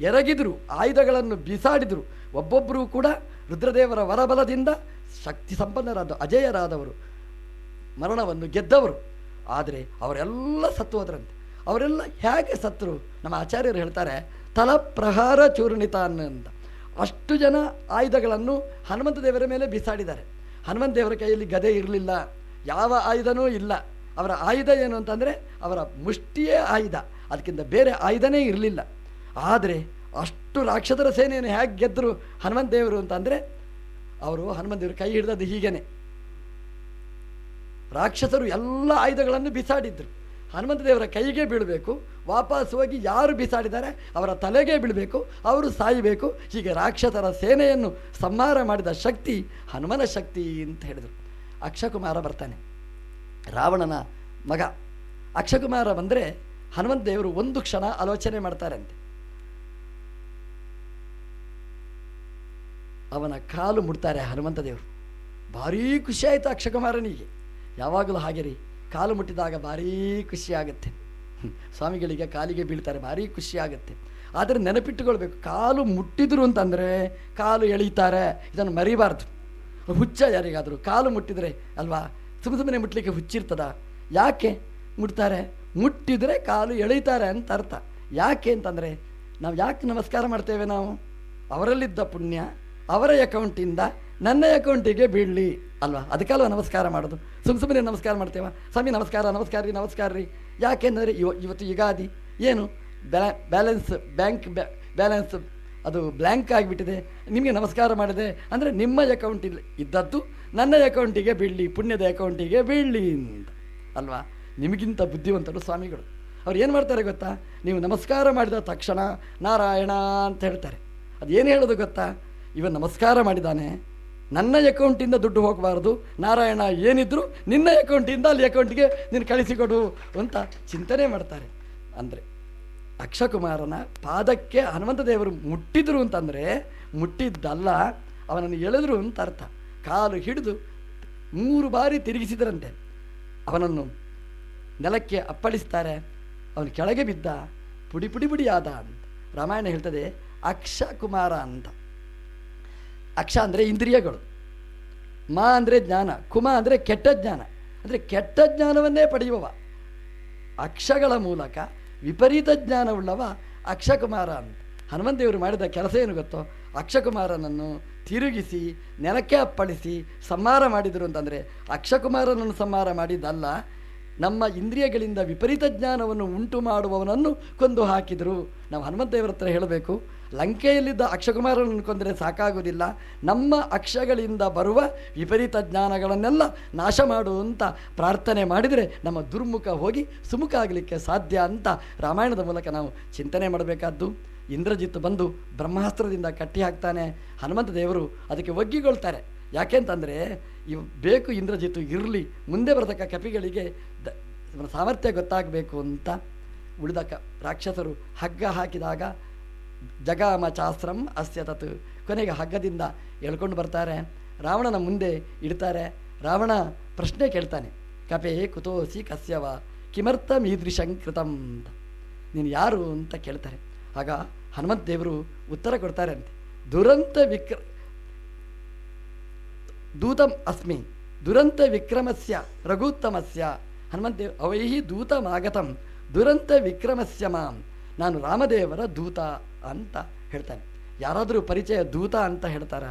ಎರಗಿದ್ರು, ಆಯುಧಗಳನ್ನು ಬಿಸಾಡಿದರು. ಒಬ್ಬೊಬ್ಬರೂ ಕೂಡ ರುದ್ರದೇವರ ವರಬಲದಿಂದ ಶಕ್ತಿ ಸಂಪನ್ನರಾದ, ಅಜೇಯರಾದವರು. ಮರಣವನ್ನು ಗೆದ್ದವರು. ಆದರೆ ಅವರೆಲ್ಲ ಸತ್ತು ಹೋದ್ರಂತೆ. ಅವರೆಲ್ಲ ಹೇಗೆ ಸತ್ತರು ನಮ್ಮ ಆಚಾರ್ಯರು ಹೇಳ್ತಾರೆ, ತಲ ಪ್ರಹಾರ ಚೂರ್ಣಿತಾನ್ ಅಂತ ಅಷ್ಟು ಜನ ಆಯುಧಗಳನ್ನು ಹನುಮಂತ ದೇವರ ಮೇಲೆ ಬಿಸಾಡಿದ್ದಾರೆ. ಹನುಮಂತ ದೇವರ ಕೈಯಲ್ಲಿ ಗದೆ ಇರಲಿಲ್ಲ. ಯಾವ ಆಯುಧನೂ ಇಲ್ಲ. ಅವರ ಆಯುಧ ಏನು ಅಂತಂದರೆ, ಅವರ ಮುಷ್ಟಿಯೇ ಆಯುಧ. ಅದಕ್ಕಿಂತ ಬೇರೆ ಆಯುಧನೇ ಇರಲಿಲ್ಲ. ಆದರೆ ಅಷ್ಟು ರಾಕ್ಷಸರ ಸೇನೆಯನ್ನು ಹೇಗೆ ಗೆದ್ದರು ಹನುಮಂತ ದೇವರು ಅಂತಂದರೆ, ಅವರು ಹನುಮಂತ ದೇವರು ಕೈ ಹಿಡಿದದ್ದು ಹೀಗೇನೆ. ರಾಕ್ಷಸರು ಎಲ್ಲ ಆಯುಧಗಳನ್ನು ಬಿಸಾಡಿದ್ರು. ಹನುಮಂತ ದೇವರ ಕೈಗೆ ಬೀಳಬೇಕು, ವಾಪಸ್ ಹೋಗಿ ಯಾರು ಬಿಸಾಡಿದ್ದಾರೆ ಅವರ ತಲೆಗೆ ಬೀಳಬೇಕು, ಅವರು ಸಾಯಬೇಕು. ಹೀಗೆ ರಾಕ್ಷಸರ ಸೇನೆಯನ್ನು ಸಂಹಾರ ಮಾಡಿದ ಶಕ್ತಿ, ಹನುಮನ ಶಕ್ತಿ ಅಂತ ಹೇಳಿದರು. ಅಕ್ಷಕುಮಾರ ಬರ್ತಾನೆ, ರಾವಣನ ಮಗ. ಅಕ್ಷಕುಮಾರ ಬಂದರೆ ಹನುಮಂತ ದೇವರು ಒಂದು ಕ್ಷಣ ಆಲೋಚನೆ ಮಾಡ್ತಾರಂತೆ ಅವನ ಕಾಲು ಮುಡ್ತಾರೆ ಹನುಮಂತ ದೇವರು. ಭಾರೀ ಖುಷಿ ಆಯಿತು ಅಕ್ಷಕುಮಾರನಿಗೆ. ಯಾವಾಗಲೂ ಹಾಗೆ ರೀ ಕಾಲು ಮುಟ್ಟಿದಾಗ ಭಾರೀ ಖುಷಿಯಾಗುತ್ತೆ ಸ್ವಾಮಿಗಳಿಗೆ ಕಾಲಿಗೆ ಬೀಳ್ತಾರೆ, ಭಾರೀ ಖುಷಿಯಾಗುತ್ತೆ ಆದರೆ ನೆನಪಿಟ್ಟುಕೊಳ್ಬೇಕು, ಕಾಲು ಮುಟ್ಟಿದ್ರು ಅಂತಂದರೆ ಕಾಲು ಎಳೀತಾರೆ, ಇದನ್ನು ಮರಿಬಾರ್ದು. ಹುಚ್ಚ ಯಾರಿಗಾದರೂ, ಕಾಲು ಮುಟ್ಟಿದರೆ ಅಲ್ವಾ? ಸುಮ್ಮ ಸುಮ್ಮನೆ ಮುಟ್ಲಿಕ್ಕೆ ಹುಚ್ಚಿರ್ತದ ಯಾಕೆ ಮುಟ್ತಾರೆ? ಮುಟ್ಟಿದರೆ ಕಾಲು ಎಳೀತಾರೆ ಅಂತ ಅರ್ಥ. ಯಾಕೆ ಅಂತಂದರೆ, ನಾವು ಯಾಕೆ ನಮಸ್ಕಾರ ಮಾಡ್ತೇವೆ ನಾವು? ಅವರಲ್ಲಿದ್ದ ಪುಣ್ಯ, ಅವರ ಅಕೌಂಟಿಂದ ನನ್ನ ಅಕೌಂಟಿಗೆ ಬೀಳಲಿ. ಅಲ್ವಾ? ಅದಕ್ಕಲ್ವ ನಮಸ್ಕಾರ ಮಾಡೋದು? ಸುಮ್ಮ ಸುಮ್ಮನೆ ನಮಸ್ಕಾರ ಮಾಡ್ತೇವೆ? ಸ್ವಾಮಿ, ನಮಸ್ಕಾರ ನಮಸ್ಕಾರ ರೀ ನಮಸ್ಕಾರ ರೀ. ಯಾಕೆಂದರೆ ಇವ ಇವತ್ತು ಯುಗಾದಿ. ಏನು? ಬ್ಯಾ ಬ್ಯಾಲೆನ್ಸ್ ಬ್ಯಾಂಕ್ ಬ್ಯಾಲೆನ್ಸ್ ಅದು ಬ್ಲ್ಯಾಂಕ್ ಆಗಿಬಿಟ್ಟಿದೆ. ನಿಮಗೆ ನಮಸ್ಕಾರ ಮಾಡಿದೆ. ಅಂದರೆ ನಿಮ್ಮ ಅಕೌಂಟಿಲ್ ಇದ್ದದ್ದು ನನ್ನ ಅಕೌಂಟಿಗೆ ಬೀಳಲಿ, ಪುಣ್ಯದ ಅಕೌಂಟಿಗೆ ಬೀಳಲಿ ಅಂತ. ಅಲ್ವಾ? ನಿಮಗಿಂತ ಬುದ್ಧಿವಂತರು ಸ್ವಾಮಿಗಳು. ಅವ್ರು ಏನು ಮಾಡ್ತಾರೆ ಗೊತ್ತಾ? ನೀವು ನಮಸ್ಕಾರ ಮಾಡಿದ ತಕ್ಷಣ ನಾರಾಯಣ ಅಂತ ಹೇಳ್ತಾರೆ. ಅದು ಏನು ಹೇಳೋದು ಗೊತ್ತಾ? ಇವ ನಮಸ್ಕಾರ ಮಾಡಿದ್ದಾನೆ ನನ್ನ ಅಕೌಂಟಿಂದ ದುಡ್ಡು ಹೋಗಬಾರ್ದು. ನಾರಾಯಣ, ಏನಿದ್ರು ನಿನ್ನ ಅಕೌಂಟಿಂದ ಅಲ್ಲಿ ಅಕೌಂಟಿಗೆ ನೀನು ಕಳಿಸಿಕೊಡು ಅಂತ ಚಿಂತನೆ ಮಾಡ್ತಾರೆ. ಅಂದರೆ ಅಕ್ಷಕುಮಾರನ ಪಾದಕ್ಕೆ ಹನುಮಂತ ದೇವರು ಮುಟ್ಟಿದ್ರು ಅಂತಂದರೆ ಮುಟ್ಟಿದ್ದಲ್ಲ, ಅವನನ್ನು ಎಳೆದ್ರು ಅಂತ ಅರ್ಥ. ಕಾಲು ಹಿಡಿದು ಮೂರು ಬಾರಿ ತಿರುಗಿಸಿದ್ರಂತೆ. ಅವನನ್ನು ನೆಲಕ್ಕೆ ಅಪ್ಪಳಿಸ್ತಾರೆ. ಅವನು ಕೆಳಗೆ ಬಿದ್ದ, ಪುಡಿ ಪುಡಿ ಪುಡಿಯಾದ ಅಂತ ರಾಮಾಯಣ ಹೇಳ್ತದೆ ಅಕ್ಷಕುಮಾರ ಅಂತ. ಅಕ್ಷ ಅಂದರೆ ಇಂದ್ರಿಯಗಳು. ಮಾ ಅಂದರೆ ಜ್ಞಾನ, ಕುಮ ಅಂದರೆ ಕೆಟ್ಟ ಜ್ಞಾನ. ಅಂದರೆ ಕೆಟ್ಟ ಜ್ಞಾನವನ್ನೇ ಪಡೆಯುವವ. ಅಕ್ಷಗಳ ಮೂಲಕ ವಿಪರೀತ ಜ್ಞಾನವುಳ್ಳವ ಅಕ್ಷಕುಮಾರ ಅಂತ. ಹನುಮಂತೇವರು ಮಾಡಿದ ಕೆಲಸ ಏನು ಗೊತ್ತೋ? ಅಕ್ಷಕುಮಾರನನ್ನು ತಿರುಗಿಸಿ, ನೆಲಕ್ಕೆ ಅಪ್ಪಳಿಸಿ ಸಂಹಾರ ಮಾಡಿದರು ಅಂತಂದರೆ ಅಕ್ಷಕುಮಾರನನ್ನು ಸಂಹಾರ ಮಾಡಿದ್ದಲ್ಲ, ನಮ್ಮ ಇಂದ್ರಿಯಗಳಿಂದ ವಿಪರೀತ ಜ್ಞಾನವನ್ನು ಉಂಟು ಮಾಡುವವನನ್ನು ಕೊಂದು ಹಾಕಿದರು. ನಾವು ಹನುಮಂತೇವರ ಹತ್ರ ಹೇಳಬೇಕು ಲಂಕೆಯಲ್ಲಿದ್ದ ಅಕ್ಷಕುಮಾರನನ್ನು ಕೊಂದರೆ ಸಾಕಾಗುವುದಿಲ್ಲ. ನಮ್ಮ ಅಕ್ಷಗಳಿಂದ ಬರುವ ವಿಪರೀತ ಜ್ಞಾನಗಳನ್ನೆಲ್ಲ ನಾಶ ಮಾಡುವಂಥ ಪ್ರಾರ್ಥನೆ ಮಾಡಿದರೆ ನಮ್ಮ ದುರ್ಮುಖ ಹೋಗಿ ಸುಮುಖ ಆಗಲಿಕ್ಕೆ ಸಾಧ್ಯ ಅಂತ ರಾಮಾಯಣದ ಮೂಲಕ ನಾವು ಚಿಂತನೆ ಮಾಡಬೇಕಾದ್ದು. ಇಂದ್ರಜಿತ್ ಬಂದು ಬ್ರಹ್ಮಾಸ್ತ್ರದಿಂದ ಕಟ್ಟಿ ಹಾಕ್ತಾನೆ. ಹನುಮಂತ ದೇವರು ಅದಕ್ಕೆ ಒಗ್ಗಿಕೊಳ್ತಾರೆ. ಯಾಕೆಂತಂದರೆ ಇವು ಬೇಕು ಇಂದ್ರಜಿತ್ತು ಇರಲಿ, ಮುಂದೆ ಬರತಕ್ಕ ಕಪಿಗಳಿಗೆ ದ ಸಾಮರ್ಥ್ಯ ಗೊತ್ತಾಗಬೇಕು ಅಂತ ಉಳಿದ ರಾಕ್ಷಸರು ಹಗ್ಗ ಹಾಕಿದಾಗ ಜಗಾಮ ಚಾಸ್ತ್ರಂ ಅಸ್ಯ ತತ್. ಕೊನೆಗೆ ಹಗ್ಗದಿಂದ ಎಳ್ಕೊಂಡು ಬರ್ತಾರೆ. ರಾವಣನ ಮುಂದೆ ಇಡ್ತಾರೆ. ರಾವಣ ಪ್ರಶ್ನೆ ಕೇಳ್ತಾನೆ. ಕಪೆ ಕುತೋಸಿ ಕಸ್ಯವ, ಕಿಮರ್ಥ ಅಂತ ನೀನು ಯಾರು ಅಂತ ಕೇಳ್ತಾರೆ. ಆಗ ಹನುಮಂತ ದೇವರು ಉತ್ತರ ಕೊಡ್ತಾರೆ ಅಂತೆ ದುರಂತ ವಿಕ್ರ ದೂತಂ ಅಸ್ಮಿ. ದುರಂತ ವಿಕ್ರಮಸ್ಯ, ರಘುತ್ತಮಸ್ಯ. ಹನುಮಂತ ಅವೈಹಿ ದೂತಮಾಗತಂ. ದುರಂತ ವಿಕ್ರಮಸ್ಯ ಮಾಂ. ನಾನು ರಾಮದೇವರ ದೂತ. ಅಂತ ಹೇಳ್ತಾನೆ. ಯಾರಾದರೂ ಪರಿಚಯ ದೂತ ಅಂತ ಹೇಳ್ತಾರ?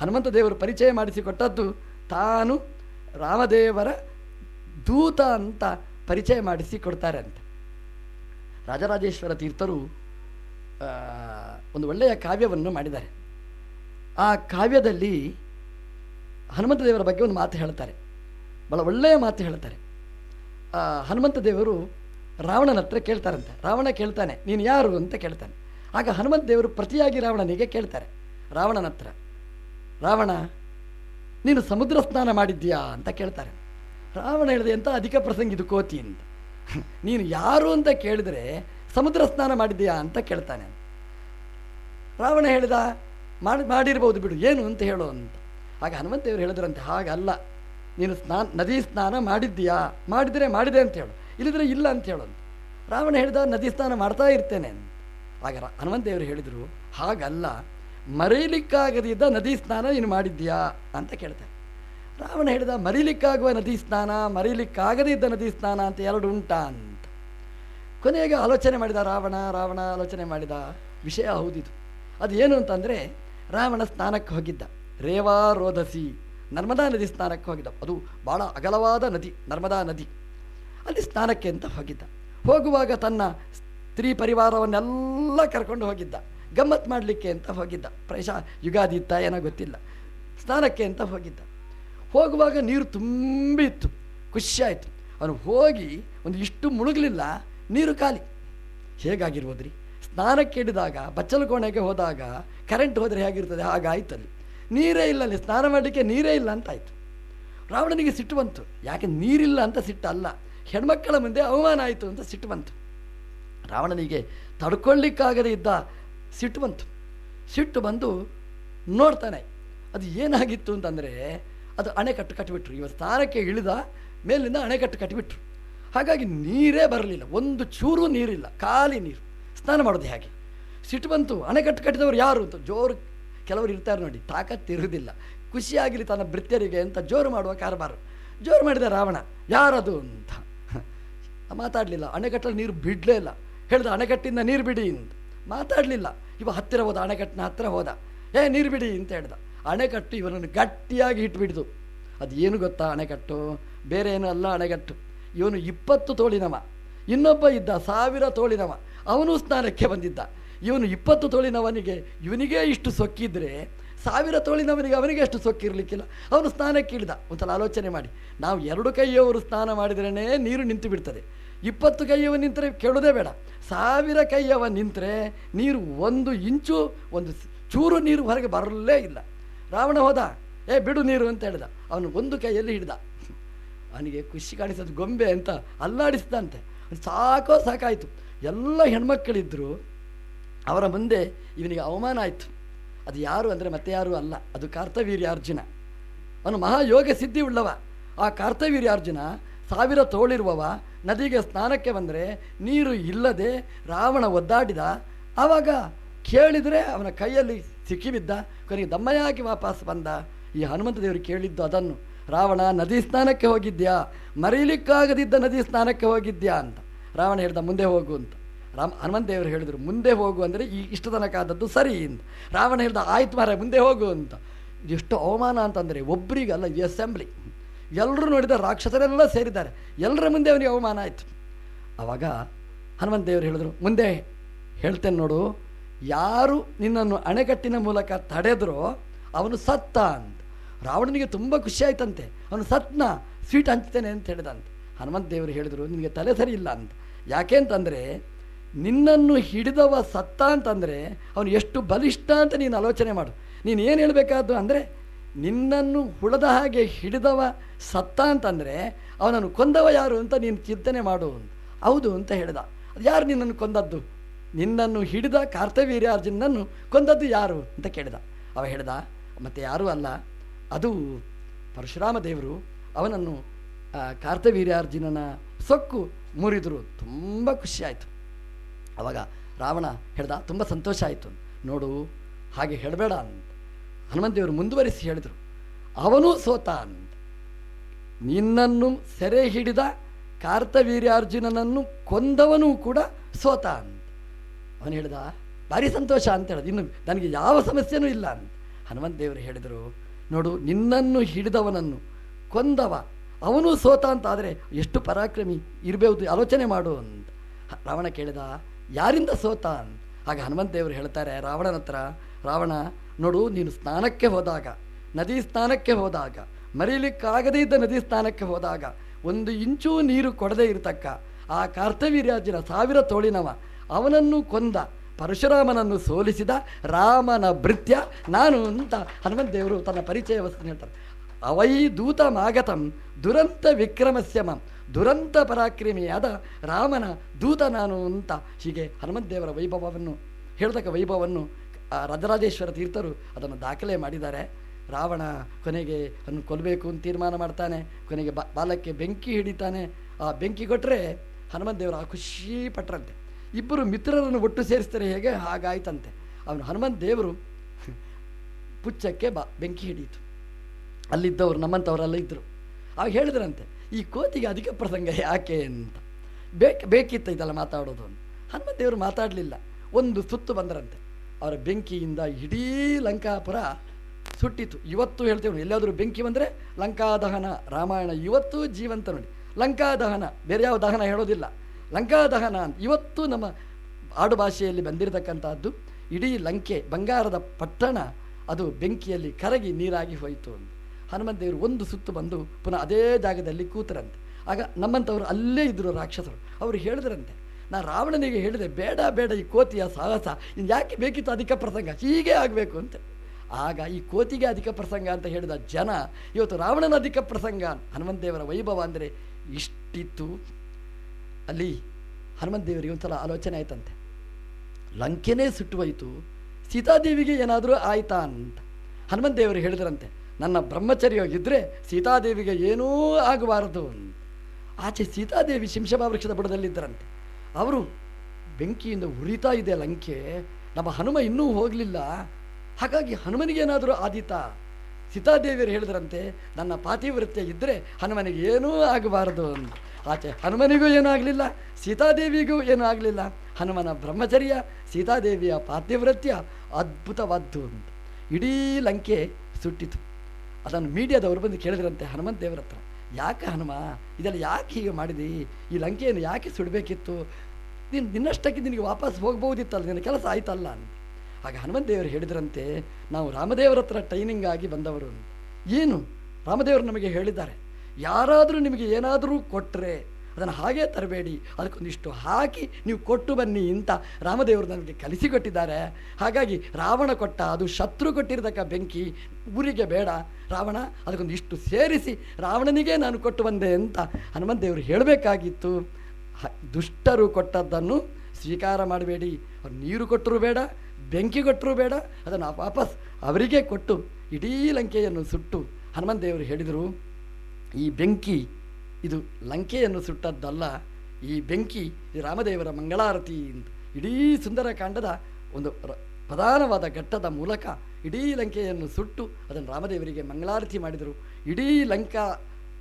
ಹನುಮಂತ ದೇವರು ಪರಿಚಯ ಮಾಡಿಸಿಕೊಟ್ಟದ್ದು ತಾನು ರಾಮದೇವರ ದೂತ ಅಂತ ಪರಿಚಯ ಮಾಡಿಸಿ ಕೊಡ್ತಾರೆ ಅಂತ. ರಾಜರಾಜೇಶ್ವರ ತೀರ್ಥರು ಒಂದು ಒಳ್ಳೆಯ ಕಾವ್ಯವನ್ನು ಮಾಡಿದ್ದಾರೆ. ಆ ಕಾವ್ಯದಲ್ಲಿ ಹನುಮಂತ ದೇವರ ಬಗ್ಗೆ ಒಂದು ಮಾತು ಹೇಳ್ತಾರೆ. ಭಾಳ ಒಳ್ಳೆಯ ಮಾತು ಹೇಳ್ತಾರೆ. ಹನುಮಂತ ದೇವರು ರಾವಣನ ಹತ್ರ ಕೇಳ್ತಾರಂತೆ. ರಾವಣ ಕೇಳ್ತಾನೆ, ನೀನು ಯಾರು ಅಂತ ಕೇಳ್ತಾನೆ. ಆಗ ಹನುಮಂತ ದೇವರು ಪ್ರತಿಯಾಗಿ ರಾವಣನಿಗೆ ಕೇಳ್ತಾರೆ, ರಾವಣನ ಹತ್ರ, ರಾವಣ, ನೀನು ಸಮುದ್ರ ಸ್ನಾನ ಮಾಡಿದ್ದೀಯಾ? ಅಂತ ಕೇಳ್ತಾರೆ. ರಾವಣ ಹೇಳಿದೆ ಅಂತ ಅಧಿಕ ಪ್ರಸಂಗ ಇದು ಕೋತಿ? ಅಂತ. ನೀನು ಯಾರು ಅಂತ ಕೇಳಿದರೆ ಸಮುದ್ರ ಸ್ನಾನ ಮಾಡಿದ್ಯಾ ಅಂತ ಕೇಳ್ತಾನೆ. ರಾವಣ ಹೇಳಿದ, ಮಾಡಿ, ಮಾಡಿರ್ಬೋದು ಬಿಡು, ಏನು ಅಂತ ಹೇಳು ಅಂತ. ಆಗ ಹನುಮಂತೇವರು ಹೇಳಿದ್ರಂತೆ ಹಾಗಲ್ಲ ನೀನು ಸ್ನಾನ, ನದಿ ಸ್ನಾನ ಮಾಡಿದ್ದೀಯಾ? ಮಾಡಿದರೆ ಮಾಡಿದೆ ಅಂತ ಹೇಳು, ಇಲ್ಲಿದ್ರೆ ಇಲ್ಲ ಅಂತ ಹೇಳು ರಾವಣ ಹೇಳಿದ, ನದಿ ಸ್ನಾನ ಮಾಡ್ತಾ ಇರ್ತೇನೆ ಅಂತ. ಆಗ ಹನುಮಂತೇವರು ಹೇಳಿದರು, ಹಾಗಲ್ಲ, ಮರೀಲಿಕ್ಕಾಗದಿದ್ದ ನದಿ ಸ್ನಾನ ನೀನು ಮಾಡಿದ್ಯಾ ಅಂತ ಕೇಳ್ತಾರೆ. ರಾವಣ ಹೇಳಿದ, ಮರೀಲಿಕ್ಕಾಗುವ ನದಿ ಸ್ನಾನ ಮರೀಲಿಕ್ಕಾಗದೇ ಇದ್ದ ನದಿ ಸ್ನಾನ ಅಂತ ಎರಡು ಉಂಟಾ ಅಂತ. ಕೊನೆಗೆ ಆಲೋಚನೆ ಮಾಡಿದ ರಾವಣ ರಾವಣ ಆಲೋಚನೆ ಮಾಡಿದ ವಿಷಯ ಹೌದಿದು. ಅದು ಏನು ಅಂತಂದರೆ, ರಾವಣ ಸ್ನಾನಕ್ಕೆ ಹೋಗಿದ್ದ. ರೇವಾ ರೋಧಸಿ ನರ್ಮದಾ ನದಿ ಸ್ನಾನಕ್ಕೆ ಹೋಗಿದ್ದ. ಅದು ಭಾಳ ಅಗಲವಾದ ನದಿ, ನರ್ಮದಾ ನದಿ. ಅಲ್ಲಿ ಸ್ನಾನಕ್ಕೆ ಅಂತ ಹೋಗಿದ್ದ. ಹೋಗುವಾಗ ತನ್ನ ಸ್ತ್ರೀ ಪರಿವಾರವನ್ನೆಲ್ಲ ಕರ್ಕೊಂಡು ಹೋಗಿದ್ದ. ಗಮ್ಮತ್ ಮಾಡಲಿಕ್ಕೆ ಅಂತ ಹೋಗಿದ್ದ. ಪ್ರಶಾ ಯುಗಾದಿ ಇತ್ತ ಏನೋ ಗೊತ್ತಿಲ್ಲ. ಸ್ನಾನಕ್ಕೆ ಅಂತ ಹೋಗಿದ್ದ. ಹೋಗುವಾಗ ನೀರು ತುಂಬಿತ್ತು ಖುಷಿಯಾಯಿತು ಅವನು ಹೋಗಿ ಒಂದು ಇಷ್ಟು ಮುಳುಗಲಿಲ್ಲ. ನೀರು ಖಾಲಿ. ಹೇಗಾಗಿರ್ಬೋದ್ರಿ? ಸ್ನಾನಕ್ಕೆ ಇಡಿದಾಗ ಬಚ್ಚಲು ಕೋಣೆಗೆ ಹೋದಾಗ ಕರೆಂಟ್ ಹೋದರೆ ಹೇಗಿರ್ತದೆ? ಹಾಗಾಯಿತು ಅಲ್ಲಿ. ನೀರೇ ಇಲ್ಲ ಅಲ್ಲಿ. ಸ್ನಾನ ಮಾಡಲಿಕ್ಕೆ ನೀರೇ ಇಲ್ಲ ಅಂತ ಆಯಿತು. ರಾವಣನಿಗೆ ಸಿಟ್ಟು ಬಂತು. ಯಾಕೆ ನೀರಿಲ್ಲ ಅಂತ ಸಿಟ್ಟಲ್ಲ ಹೆಣ್ಮಕ್ಕಳ ಮುಂದೆ ಅವಮಾನ ಆಯಿತು ಅಂತ ಸಿಟ್ಟು ಬಂತು. ರಾವಣನಿಗೆ ತಡ್ಕೊಳ್ಳಿಕ್ಕಾಗದೇ ಇದ್ದ ಸಿಟ್ಟು ಬಂತು. ಸಿಟ್ಟು ಬಂದು ನೋಡ್ತಾನೆ, ಅದು ಏನಾಗಿತ್ತು ಅಂತಂದರೆ ಅದು ಅಣೆಕಟ್ಟು ಕಟ್ಟಿಬಿಟ್ರು. ಇವ ಸ್ಥಾನಕ್ಕೆ ಇಳಿದ ಮೇಲಿಂದ ಅಣೆಕಟ್ಟು ಕಟ್ಟಿಬಿಟ್ರು. ಹಾಗಾಗಿ ನೀರೇ ಬರಲಿಲ್ಲ, ಒಂದು ಚೂರು ನೀರಿಲ್ಲ, ಖಾಲಿ ನೀರು. ಸ್ನಾನ ಮಾಡೋದು ಹೇಗೆ? ಸಿಟ್ಟು ಬಂತು ಅಣೆಕಟ್ಟು ಕಟ್ಟಿದವರು ಯಾರು ಅಂತ ಜೋರು ಕೆಲವರು ಇರ್ತಾರೆ ನೋಡಿ, ತಾಕತ್ತು ಇರುವುದಿಲ್ಲ. ಖುಷಿಯಾಗಲಿ ತನ್ನ ಭೃತ್ಯರಿಗೆ ಅಂತ ಜೋರು ಮಾಡುವ ಕಾರಬಾರು ಜೋರು ಮಾಡಿದ ರಾವಣ, ಯಾರದು ಅಂತ. ಮಾತಾಡಲಿಲ್ಲ, ಅಣೆಕಟ್ಟಲ್ಲಿ ನೀರು ಬಿಡಲೇ ಇಲ್ಲ. ಹೇಳ್ದ ಅಣೆಕಟ್ಟಿಂದ ನೀರು ಬಿಡಿ ಅಂತ ಮಾತಾಡಲಿಲ್ಲ. ಇವ ಹತ್ತಿರ ಹೋದ, ಅಣೆಕಟ್ಟಿನ ಹತ್ತಿರ ಹೋದ. ಏ, ನೀರು ಬಿಡಿ ಅಂತ ಹೇಳ್ದ. ಅಣೆಕಟ್ಟು ಇವನನ್ನು ಗಟ್ಟಿಯಾಗಿ ಇಟ್ಬಿಡ್ದು ಅದು ಏನು ಗೊತ್ತಾ ಅಣೆಕಟ್ಟು? ಬೇರೆ ಏನು ಅಲ್ಲ ಅಣೆಕಟ್ಟು. ಇವನು ಇಪ್ಪತ್ತು ತೋಳಿನವ. ಇನ್ನೊಬ್ಬ ಇದ್ದ, ಸಾವಿರ ತೋಳಿನವ. ಅವನು ಸ್ನಾನಕ್ಕೆ ಬಂದಿದ್ದ. ಇವನು ಇಪ್ಪತ್ತು ತೋಳಿನವನಿಗೆ, ಇವನಿಗೇ ಇಷ್ಟು ಸೊಕ್ಕಿದ್ರೆ, ಸಾವಿರ ತೋಳಿನವನಿಗೆ ಅವನಿಗೆ ಅಷ್ಟು ಸೊಕ್ಕಿರಲಿಕ್ಕಿಲ್ಲ. ಅವನು ಸ್ನಾನಕ್ಕೆ ಇಳಿದ. ಒಂದ್ಸಲ ಆಲೋಚನೆ ಮಾಡಿ. ನಾವು ಎರಡು ಕೈಯವರು ಸ್ನಾನ ಮಾಡಿದ್ರೇ ನೀರು ನಿಂತು ಬಿಡ್ತದೆ. ಇಪ್ಪತ್ತು ಕೈಯವ ನಿಂತರೆ ಕೇಳೋದೇ ಬೇಡ. ಸಾವಿರ ಕೈಯವ ನಿಂತರೆ ನೀರು ಒಂದು ಇಂಚು, ಒಂದು ಚೂರು ನೀರು ಹೊರಗೆ ಬರಲೇ ಇಲ್ಲ. ರಾವಣ ಹೋದ, ಏ, ಬಿಡು ನೀರು ಅಂತ ಹೇಳಿದ. ಅವನು ಒಂದು ಕೈಯಲ್ಲಿ ಹಿಡ್ದ. ಅವನಿಗೆ ಖುಷಿ ಕಾಣಿಸೋದು ಗೊಂಬೆ ಅಂತ ಅಲ್ಲಾಡಿಸ್ದಂತೆ. ಸಾಕೋ ಸಾಕಾಯಿತು. ಎಲ್ಲ ಹೆಣ್ಮಕ್ಕಳಿದ್ದರು ಅವರ ಮುಂದೆ ಇವನಿಗೆ ಅವಮಾನ ಆಯಿತು. ಅದು ಯಾರು ಅಂದರೆ ಮತ್ತೆ ಯಾರು ಅಲ್ಲ. ಅದು ಕಾರ್ತವೀರ್ಯಾರ್ಜುನ. ಅವನು ಮಹಾಯೋಗ ಸಿದ್ಧಿ ಉಳ್ಳವ ಆ ಕಾರ್ತವೀರ್ಯಾರ್ಜುನ ಸಾವಿರ ತೋಳಿರುವವ. ನದಿಗೆ ಸ್ನಾನಕ್ಕೆ ಬಂದರೆ ನೀರು ಇಲ್ಲದೆ ರಾವಣ ಒದ್ದಾಡಿದ. ಆವಾಗ ಕೇಳಿದರೆ ಅವನ ಕೈಯಲ್ಲಿ ಸಿಕ್ಕಿಬಿದ್ದ. ಕೊನೆಗೆ ದಮ್ಮಯಾಗಿ ವಾಪಸ್ ಬಂದ. ಈ ಹನುಮಂತ ದೇವರು ಕೇಳಿದ್ದು ಅದನ್ನು. ರಾವಣ, ನದಿ ಸ್ನಾನಕ್ಕೆ ಹೋಗಿದ್ಯಾ? ಮರೀಲಿಕ್ಕಾಗದಿದ್ದ ನದಿ ಸ್ನಾನಕ್ಕೆ ಹೋಗಿದ್ಯಾ ಅಂತ. ರಾವಣ ಹೇಳ್ದ, ಮುಂದೆ ಹೋಗು ಅಂತ. ರಾಮ, ಹನುಮಂತ ದೇವರು ಹೇಳಿದರು, ಮುಂದೆ ಹೋಗು ಅಂದರೆ ಈ ಇಷ್ಟು ತನಕ ಆದದ್ದು ಸರಿ ಅಂತ. ರಾವಣ ಹೇಳ್ದ, ಆಯ್ತು ಮಾರ ಮುಂದೆ ಹೋಗು ಅಂತ. ಎಷ್ಟು ಅವಮಾನ ಅಂತಂದರೆ ಒಬ್ಬರಿಗಲ್ಲ ಅಸೆಂಬ್ಲಿ. ಎಲ್ಲರೂ ನೋಡಿದ ರಾಕ್ಷಸರೆಲ್ಲ ಸೇರಿದ್ದಾರೆ. ಎಲ್ಲರ ಮುಂದೆ ಅವನಿಗೆ ಅವಮಾನ ಆಯಿತು. ಆವಾಗ ಹನುಮಂತ ದೇವರು ಹೇಳಿದರು, ಮುಂದೆ ಹೇಳ್ತೇನೆ ನೋಡು, ಯಾರು ನಿನ್ನನ್ನು ಅಣೆಕಟ್ಟಿನ ಮೂಲಕ ತಡೆದ್ರೋ ಅವನು ಸತ್ತ ಅಂತ ರಾವಣನಿಗೆ ತುಂಬ ಖುಷಿ ಆಯ್ತಂತೆ. ಅವನು ಸತ್ನ ಸ್ವೀಟ್ ಹಂಚ್ತೇನೆ ಅಂತ ಹೇಳಿದಂತೆ. ಹನುಮಂತ ದೇವರು ಹೇಳಿದರು, ನಿನಗೆ ತಲೆ ಸರಿ ಇಲ್ಲ ಅಂತ ಯಾಕೆ ಅಂತಂದರೆ, ನಿನ್ನನ್ನು ಹಿಡಿದವ ಸತ್ತ ಅಂತಂದರೆ, ಅವನು ಎಷ್ಟು ಬಲಿಷ್ಠ ಅಂತ ನೀನು ಆಲೋಚನೆ ಮಾಡು. ನೀನು ಏನು ಹೇಳಬೇಕಾದ್ದು ಅಂದರೆ, ನಿನ್ನನ್ನು ಹುಳದ ಹಾಗೆ ಹಿಡಿದವ ಸತ್ತ ಅಂತಂದರೆ, ಅವನನ್ನು ಕೊಂದವ ಯಾರು ಅಂತ ನೀನು ಚಿಂತನೆ ಮಾಡು ಅಂತ. ಹೌದು ಅಂತ ಹೇಳಿದ. ಅದು ಯಾರು ನಿನ್ನನ್ನು ಕೊಂದದ್ದು? ನಿನ್ನನ್ನು ಹಿಡಿದ ಕಾರ್ತವೀರ್ಯಾರ್ಜುನನ್ನು ಕೊಂದದ್ದು ಯಾರು ಅಂತ ಕೇಳಿದ. ಅವ ಹೇಳಿದ, ಮತ್ತೆ ಯಾರೂ ಅಲ್ಲ. ಅದು ಪರಶುರಾಮ ದೇವರು ಅವನನ್ನು ಕಾರ್ತವೀರ್ಯಾರ್ಜುನನ ಸೊಕ್ಕು ಮುರಿದರು. ತುಂಬ ಖುಷಿಯಾಯಿತು ಅವಾಗ ರಾವಣ ಹೇಳ್ದ, ತುಂಬ ಸಂತೋಷ ಆಯಿತು. ನೋಡು, ಹಾಗೆ ಹೇಳಬೇಡ ಅಂತ. ಹನುಮಂತೇವರು ಮುಂದುವರಿಸಿ ಹೇಳಿದರು. ಅವನೂ ಸೋತ ಅಂತ. ನಿನ್ನನ್ನು ಸೆರೆ ಹಿಡಿದ ಕಾರ್ತವೀರ್ಯಾರ್ಜುನನನ್ನು ಕೊಂದವನೂ ಕೂಡ ಸೋತ ಅಂತ. ಅವನು ಹೇಳಿದ, ಭಾರಿ ಸಂತೋಷ ಅಂತ ಹೇಳಿದ. ಇನ್ನು ನನಗೆ ಯಾವ ಸಮಸ್ಯೆನೂ ಇಲ್ಲ ಅಂತ. ಹನುಮಂತ ದೇವರು ಹೇಳಿದರು, ನೋಡು, ನಿನ್ನನ್ನು ಹಿಡಿದವನನ್ನು ಕೊಂದವ, ಅವನು ಸೋತ ಅಂತ ಆದರೆ ಎಷ್ಟು ಪರಾಕ್ರಮಿ ಇರಬಹುದು ಆಲೋಚನೆ ಮಾಡು ಅಂತ. ರಾವಣ ಕೇಳಿದ, ಯಾರಿಂದ ಸೋತ ಅಂತ. ಆಗ ಹನುಮಂತ ದೇವರು ಹೇಳ್ತಾರೆ ರಾವಣನ ಹತ್ರ ರಾವಣ, ನೋಡು, ನೀನು ಸ್ನಾನಕ್ಕೆ ಹೋದಾಗ, ನದಿ ಸ್ನಾನಕ್ಕೆ ಹೋದಾಗ ಮರೀಲಿಕ್ಕಾಗದೇ ಇದ್ದ ನದಿ ಸ್ಥಾನಕ್ಕೆ ಹೋದಾಗ ಒಂದು ಇಂಚೂ ನೀರು ಕೊಡದೇ ಇರತಕ್ಕ ಆ ಕಾರ್ತವೀರ್ಯಾಜಿನ ಸಾವಿರ ತೋಳಿನವ ಅವನನ್ನು ಕೊಂದ ಪರಶುರಾಮನನ್ನು ಸೋಲಿಸಿದ ರಾಮನ ಭೃತ್ಯ ನಾನು ಅಂತ ಹನುಮಂತ ದೇವರು ತನ್ನ ಪರಿಚಯ ವಸ್ತು ಹೇಳ್ತಾರೆ. ಅವೈ ದೂತ ಮಾಗತಂ ದುರಂತ ವಿಕ್ರಮಸ್ಯಮ, ದುರಂತ ಪರಾಕ್ರಮಿಯಾದ ರಾಮನ ದೂತ ನಾನು ಅಂತ ಹೀಗೆ ಹನುಮಂತ ದೇವರ ವೈಭವವನ್ನು, ಹೇಳ್ತಕ್ಕ ವೈಭವವನ್ನು ರಾಜರಾಜೇಶ್ವರ ತೀರ್ಥರು ಅದನ್ನು ದಾಖಲೆ ಮಾಡಿದ್ದಾರೆ. ರಾವಣ ಕೊನೆಗೆ ಅದನ್ನು ಕೊಲ್ಲಬೇಕು ಅಂತ ತೀರ್ಮಾನ ಮಾಡ್ತಾನೆ. ಕೊನೆಗೆ ಬಾಲಕ್ಕೆ ಬೆಂಕಿ ಹಿಡಿತಾನೆ. ಆ ಬೆಂಕಿ ಕೊಟ್ಟರೆ ಹನುಮಂತ ದೇವರು ಆ ಖುಷಿ ಪಟ್ಟರಂತೆ ಇಬ್ಬರು ಮಿತ್ರರನ್ನು ಒಟ್ಟು ಸೇರಿಸ್ತಾರೆ ಹೇಗೆ? ಹಾಗಾಯ್ತಂತೆ. ಅವನು ಹನುಮಂತ ದೇವರು ಪುಚ್ಚಕ್ಕೆ ಬಾ, ಬೆಂಕಿ ಹಿಡಿಯಿತು. ಅಲ್ಲಿದ್ದವರು ನಮ್ಮಂಥವರೆಲ್ಲ ಇದ್ದರು ಆಗ ಹೇಳಿದ್ರಂತೆ, ಈ ಕೋತಿಗೆ ಅಧಿಕ ಪ್ರಸಂಗ ಯಾಕೆ ಅಂತ. ಬೇಕು, ಬೇಕಿತ್ತ ಇದೆಲ್ಲ ಮಾತಾಡೋದು ಅಂತ. ಹನುಮಂತ ದೇವರು ಮಾತಾಡಲಿಲ್ಲ. ಒಂದು ಸುತ್ತು ಬಂದರಂತೆ. ಅವರ ಬೆಂಕಿಯಿಂದ ಇಡೀ ಲಂಕಾಪುರ ಸುಟ್ಟಿತು ಇವತ್ತು ಹೇಳ್ತೇವೆ ಎಲ್ಲಾದರೂ ಬೆಂಕಿ ಬಂದರೆ ಲಂಕಾದಹನ, ರಾಮಾಯಣ ಇವತ್ತು ಜೀವಂತ ನೋಡಿ. ಲಂಕಾದಹನ, ಬೇರೆ ಯಾವ ದಹನ ಹೇಳೋದಿಲ್ಲ. ಲಂಕಾದಹನ ಇವತ್ತು ನಮ್ಮ ಆಡು ಭಾಷೆಯಲ್ಲಿ ಬಂದಿರತಕ್ಕಂಥದ್ದು ಇಡೀ ಲಂಕೆ, ಬಂಗಾರದ ಪಟ್ಟಣ, ಅದು ಬೆಂಕಿಯಲ್ಲಿ ಕರಗಿ ನೀರಾಗಿ ಹೋಯಿತು ಅಂತ. ಹನುಮಂತ ದೇವರು ಒಂದು ಸುತ್ತು ಬಂದು ಪುನಃ ಅದೇ ಜಾಗದಲ್ಲಿ ಕೂತರಂತೆ. ಆಗ ನಮ್ಮಂಥವ್ರು ಅಲ್ಲೇ ಇದ್ದರು ರಾಕ್ಷಸರು. ಅವರು ಹೇಳಿದ್ರಂತೆ, ನಾ ರಾವಣನಿಗೆ ಹೇಳಿದೆ, ಬೇಡ ಬೇಡ ಈ ಕೋತಿಯ ಸಾಹಸ ಇನ್ನು ಯಾಕೆ ಬೇಕಿತ್ತು ಅಧಿಕ ಪ್ರಸಂಗ, ಹೀಗೆ ಆಗಬೇಕು ಅಂತ. ಆಗ ಈ ಕೋತಿಗೆ ಅಧಿಕ ಪ್ರಸಂಗ ಅಂತ ಹೇಳಿದ ಜನ, ಇವತ್ತು ರಾವಣನ ಅಧಿಕ ಪ್ರಸಂಗ, ಹನುಮಂತ ದೇವರ ವೈಭವ ಅಂದರೆ ಇಷ್ಟಿತ್ತು. ಅಲ್ಲಿ ಹನುಮಂತ ದೇವರಿಗೆ ಒಂದ್ಸಲ ಆಲೋಚನೆ ಆಯ್ತಂತೆ. ಲಂಕೆನೇ ಸುಟ್ಟು ಹೋಯಿತು, ಸೀತಾದೇವಿಗೆ ಏನಾದರೂ ಆಯ್ತಾ ಅಂತ. ಹನುಮಂತ ದೇವರು ಹೇಳಿದ್ರಂತೆ, ನನ್ನ ಬ್ರಹ್ಮಚರ್ಯವಾಗಿದ್ದರೆ ಸೀತಾದೇವಿಗೆ ಏನೂ ಆಗಬಾರದು ಆಚೆ ಸೀತಾದೇವಿ ಶಿಂಶಭಾ ವೃಕ್ಷದ ಬುಡದಲ್ಲಿದ್ದರಂತೆ. ಅವರು ಬೆಂಕಿಯಿಂದ ಉರಿತಾ ಇದೆ ಲಂಕೆ, ನಮ್ಮ ಹನುಮ ಇನ್ನೂ ಹೋಗಲಿಲ್ಲ. ಹಾಗಾಗಿ ಹನುಮನಿಗೇನಾದರೂ ಆದೀತ? ಸೀತಾದೇವಿಯರು ಹೇಳಿದ್ರಂತೆ, ನನ್ನ ಪಾತಿವೃತ್ಯ ಇದ್ದರೆ ಹನುಮನಿಗೆ ಏನೂ ಆಗಬಾರದು ಅಂತ ಆಚೆ ಹನುಮನಿಗೂ ಏನೂ ಆಗಲಿಲ್ಲ, ಸೀತಾದೇವಿಗೂ ಏನೂ ಆಗಲಿಲ್ಲ. ಹನುಮನ ಬ್ರಹ್ಮಚರ್ಯ, ಸೀತಾದೇವಿಯ ಪಾತಿವೃತ್ಯ ಅದ್ಭುತವಾದ್ದು ಅಂತ ಇಡೀ ಲಂಕೆ ಸುಟ್ಟಿತು. ಅದನ್ನು ಮೀಡಿಯಾದವರು ಬಂದು ಕೇಳಿದ್ರಂತೆ ಹನುಮಂತ ದೇವರ ಹತ್ರ. ಯಾಕೆ ಹನುಮ, ಇದೆಲ್ಲ ಯಾಕೆ ಹೀಗೆ ಮಾಡಿದಿ? ಈ ಲಂಕೆಯನ್ನು ಯಾಕೆ ಸುಡಬೇಕಿತ್ತು? ನೀನು ನಿನ್ನಷ್ಟಕ್ಕೆ ನಿನಗೆ ವಾಪಸ್ ಹೋಗ್ಬೋದಿತ್ತಲ್ಲ ನಿನ್ನ ಕೆಲಸ ಆಯ್ತಲ್ಲ ಅಂತ ಆಗ ಹನುಮಂತ ದೇವರು ಹೇಳಿದ್ರಂತೆ, ನಾವು ರಾಮದೇವರ ಹತ್ರ ಟ್ರೈನಿಂಗ್ ಆಗಿ ಬಂದವರು ಏನು? ರಾಮದೇವರು ನಮಗೆ ಹೇಳಿದ್ದಾರೆ, ಯಾರಾದರೂ ನಿಮಗೆ ಏನಾದರೂ ಕೊಟ್ಟರೆ ಅದನ್ನು ಹಾಗೇ ತರಬೇಡಿ, ಅದಕ್ಕೊಂದಿಷ್ಟು ಹಾಕಿ ನೀವು ಕೊಟ್ಟು ಬನ್ನಿ ಅಂತ ರಾಮದೇವರು ನನಗೆ ಕಲಿಸಿಕೊಟ್ಟಿದ್ದಾರೆ ಹಾಗಾಗಿ ರಾವಣ ಕೊಟ್ಟ, ಅದು ಶತ್ರು ಕೊಟ್ಟಿರತಕ್ಕ ಬೆಂಕಿ, ಊರಿಗೆ ಬೇಡ. ರಾವಣ, ಅದಕ್ಕೊಂದಿಷ್ಟು ಸೇರಿಸಿ ರಾವಣನಿಗೆ ನಾನು ಕೊಟ್ಟು ಬಂದೆ ಅಂತ ಹನುಮಂತ ದೇವರು ಹೇಳಬೇಕಾಗಿತ್ತು ದುಷ್ಟರು ಕೊಟ್ಟದ್ದನ್ನು ಸ್ವೀಕಾರ ಮಾಡಬೇಡಿ, ಅವ್ರು ನೀರು ಕೊಟ್ಟರೂ ಬೇಡ ಬೆಂಕಿ ಕೊಟ್ಟರೂ ಬೇಡ, ಅದನ್ನು ವಾಪಸ್ ಅವರಿಗೆ ಕೊಟ್ಟು ಇಡೀ ಲಂಕೆಯನ್ನು ಸುಟ್ಟು ಹನುಮಂತ ದೇವರು ಹೇಳಿದರು, ಈ ಬೆಂಕಿ ಇದು ಲಂಕೆಯನ್ನು ಸುಟ್ಟದ್ದಲ್ಲ, ಈ ಬೆಂಕಿ ರಾಮದೇವರ ಮಂಗಳಾರತಿ ಇಡೀ ಸುಂದರಕಾಂಡದ ಒಂದು ಪ್ರಧಾನವಾದ ಘಟ್ಟದ ಮೂಲಕ ಇಡೀ ಲಂಕೆಯನ್ನು ಸುಟ್ಟು ಅದನ್ನು ರಾಮದೇವರಿಗೆ ಮಂಗಳಾರತಿ ಮಾಡಿದರು. ಇಡೀ ಲಂಕಾ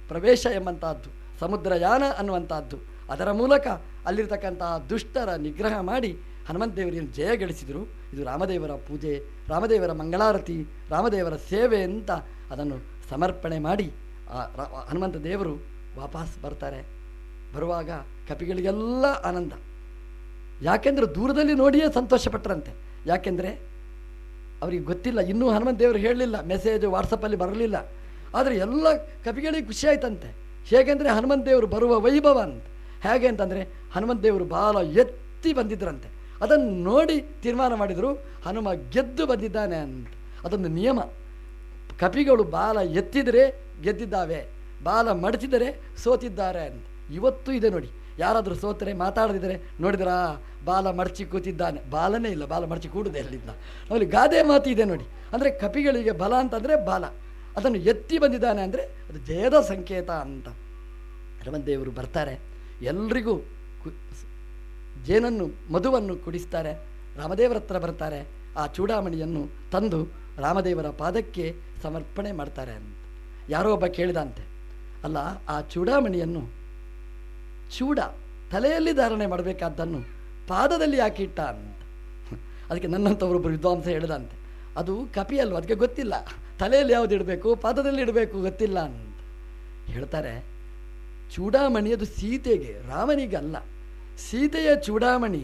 ಪ್ರವೇಶ ಎಂಬಂತಹದ್ದು ಸಮುದ್ರಯಾನ ಅನ್ನುವಂಥದ್ದು ಅದರ ಮೂಲಕ ಅಲ್ಲಿರ್ತಕ್ಕಂತಹ ದುಷ್ಟರ ನಿಗ್ರಹ ಮಾಡಿ ಹನುಮಂತ ದೇವರನ್ನು ಜಯ ಗಳಿಸಿದರು. ಇದು ರಾಮದೇವರ ಪೂಜೆ, ರಾಮದೇವರ ಮಂಗಳಾರತಿ, ರಾಮದೇವರ ಸೇವೆ ಅಂತ ಅದನ್ನು ಸಮರ್ಪಣೆ ಮಾಡಿ ಆ ಹನುಮಂತ ದೇವರು ವಾಪಸ್ ಬರ್ತಾರೆ. ಬರುವಾಗ ಕಪಿಗಳಿಗೆಲ್ಲ ಆನಂದ. ಯಾಕೆಂದರೆ ದೂರದಲ್ಲಿ ನೋಡಿಯೇ ಸಂತೋಷಪಟ್ಟರಂತೆ ಯಾಕೆಂದರೆ ಅವರಿಗೆ ಗೊತ್ತಿಲ್ಲ, ಇನ್ನೂ ಹನುಮಂತ ದೇವರು ಹೇಳಲಿಲ್ಲ, ಮೆಸೇಜ್ ವಾಟ್ಸಪ್ಪಲ್ಲಿ ಬರಲಿಲ್ಲ. ಆದರೆ ಎಲ್ಲ ಕಪಿಗಳಿಗೆ ಖುಷಿ ಆಯ್ತಂತೆ. ಹೇಗೆಂದರೆ ಹನುಮಂತ ದೇವರು ಬರುವ ವೈಭವ ಅಂತ. ಹೇಗೆ ಅಂತಂದರೆ ಹನುಮಂತ ದೇವರು ಭಾಳ ಎತ್ತಿ ಬಂದಿದ್ರಂತೆ. ಅದನ್ನು ನೋಡಿ ತೀರ್ಮಾನ ಮಾಡಿದರು, ಹನುಮ ಗೆದ್ದು ಬಂದಿದ್ದಾನೆ ಅಂತ. ಅದೊಂದು ನಿಯಮ. ಕಪಿಗಳು ಬಾಲ ಎತ್ತಿದರೆ ಗೆದ್ದಿದ್ದಾವೆ, ಬಾಲ ಮಡಚಿದರೆ ಸೋತಿದ್ದಾರೆ ಅಂತ. ಇವತ್ತು ಇದೆ ನೋಡಿ. ಯಾರಾದರೂ ಸೋತರೆ, ಮಾತಾಡದಿದ್ದರೆ ನೋಡಿದ್ರಾ, ಬಾಲ ಮಡಚಿ ಕೂತಿದ್ದಾನೆ. ಬಾಲನೇ ಇಲ್ಲ, ಬಾಲ ಮಡಚಿ ಕೂಡುದೇ ಅಲ್ಲಿಂದ ಅಲ್ಲಿ ಗಾದೆ ಮಾತು ಇದೆ ನೋಡಿ. ಅಂದರೆ ಕಪಿಗಳಿಗೆ ಬಲ ಅಂತಂದರೆ ಬಾಲ. ಅದನ್ನು ಎತ್ತಿ ಬಂದಿದ್ದಾನೆ ಅಂದರೆ ಅದು ಜಯದ ಸಂಕೇತ ಅಂತ. ಹನುಮಂತದೇವರು ಬರ್ತಾರೆ. ಎಲ್ರಿಗೂ ಜೇನನ್ನು, ಮಧುವನ್ನು ಕುಡಿಸ್ತಾರೆ. ರಾಮದೇವರ ಹತ್ರ ಬರ್ತಾರೆ. ಆ ಚೂಡಾಮಣಿಯನ್ನು ತಂದು ರಾಮದೇವರ ಪಾದಕ್ಕೆ ಸಮರ್ಪಣೆ ಮಾಡ್ತಾರೆ ಅಂತ. ಯಾರೋ ಒಬ್ಬ ಕೇಳಿದಂತೆ, ಅಲ್ಲ, ಆ ಚೂಡಾಮಣಿಯನ್ನು ಚೂಡ ತಲೆಯಲ್ಲಿ ಧಾರಣೆ ಮಾಡಬೇಕಾದ್ದನ್ನು ಪಾದದಲ್ಲಿ ಹಾಕಿಟ್ಟ ಅಂತ? ಅದಕ್ಕೆ ನನ್ನಂಥವರೊಬ್ಬರು ವಿದ್ವಾಂಸ ಹೇಳಿದಂತೆ, ಅದು ಕಪಿ ಅಲ್ವ? ಅದಕ್ಕೆ ಗೊತ್ತಿಲ್ಲ. ತಲೆಯಲ್ಲಿ ಯಾವುದು ಇಡಬೇಕು? ಪಾದದಲ್ಲಿ ಇಡಬೇಕು? ಗೊತ್ತಿಲ್ಲ ಅಂತ. ಹೇಳ್ತಾರೆ, ಚೂಡಾಮಣಿ ಅದು ಸೀತೆಗೆ, ರಾಮನಿಗಲ್ಲ. ಸೀತೆಯ ಚೂಡಾಮಣಿ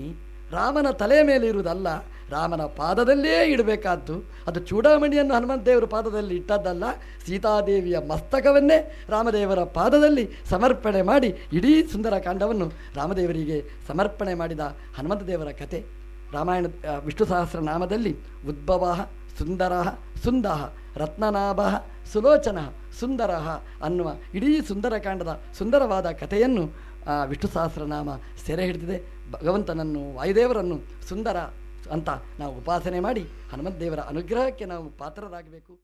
ರಾಮನ ತಲೆಯ ಮೇಲೆ ಇರುವುದಲ್ಲ, ರಾಮನ ಪಾದದಲ್ಲೇ ಇಡಬೇಕಾದ್ದು. ಅದು ಚೂಡಾಮಣಿಯನ್ನು ಹನುಮಂತ ದೇವರ ಪಾದದಲ್ಲಿ ಇಟ್ಟದ್ದಲ್ಲ, ಸೀತಾದೇವಿಯ ಮಸ್ತಕವನ್ನೇ ರಾಮದೇವರ ಪಾದದಲ್ಲಿ ಸಮರ್ಪಣೆ ಮಾಡಿ ಇಡೀ ಸುಂದರ ಕಾಂಡವನ್ನು ರಾಮದೇವರಿಗೆ ಸಮರ್ಪಣೆ ಮಾಡಿದ ಹನುಮಂತ ದೇವರ ಕತೆ. ರಾಮಾಯಣ ವಿಷ್ಣು ಸಹಸ್ರನಾಮದಲ್ಲಿ ಉದ್ಭವ ಸುಂದರ ಸುಂದ ರತ್ನನಾಭ ಸುಲೋಚನ ಸುಂದರ ಅನ್ನುವ ಇಡೀ ಸುಂದರಕಾಂಡದ ಸುಂದರವಾದ ಕಥೆಯನ್ನು ಆ, ವಿಷ್ಣು ಸಹಸ್ರನಾಮ ಸೆರೆ ಹಿಡಿದಿದೆ. ಭಗವಂತನನ್ನು ವಾಯುದೇವರನ್ನು ಸುಂದರ ಅಂತ ನಾವು ಉಪಾಸನೆ ಮಾಡಿ ಹನುಮಂತ ದೇವರ ಅನುಗ್ರಹಕ್ಕೆ ನಾವು ಪಾತ್ರರಾಗಬೇಕು.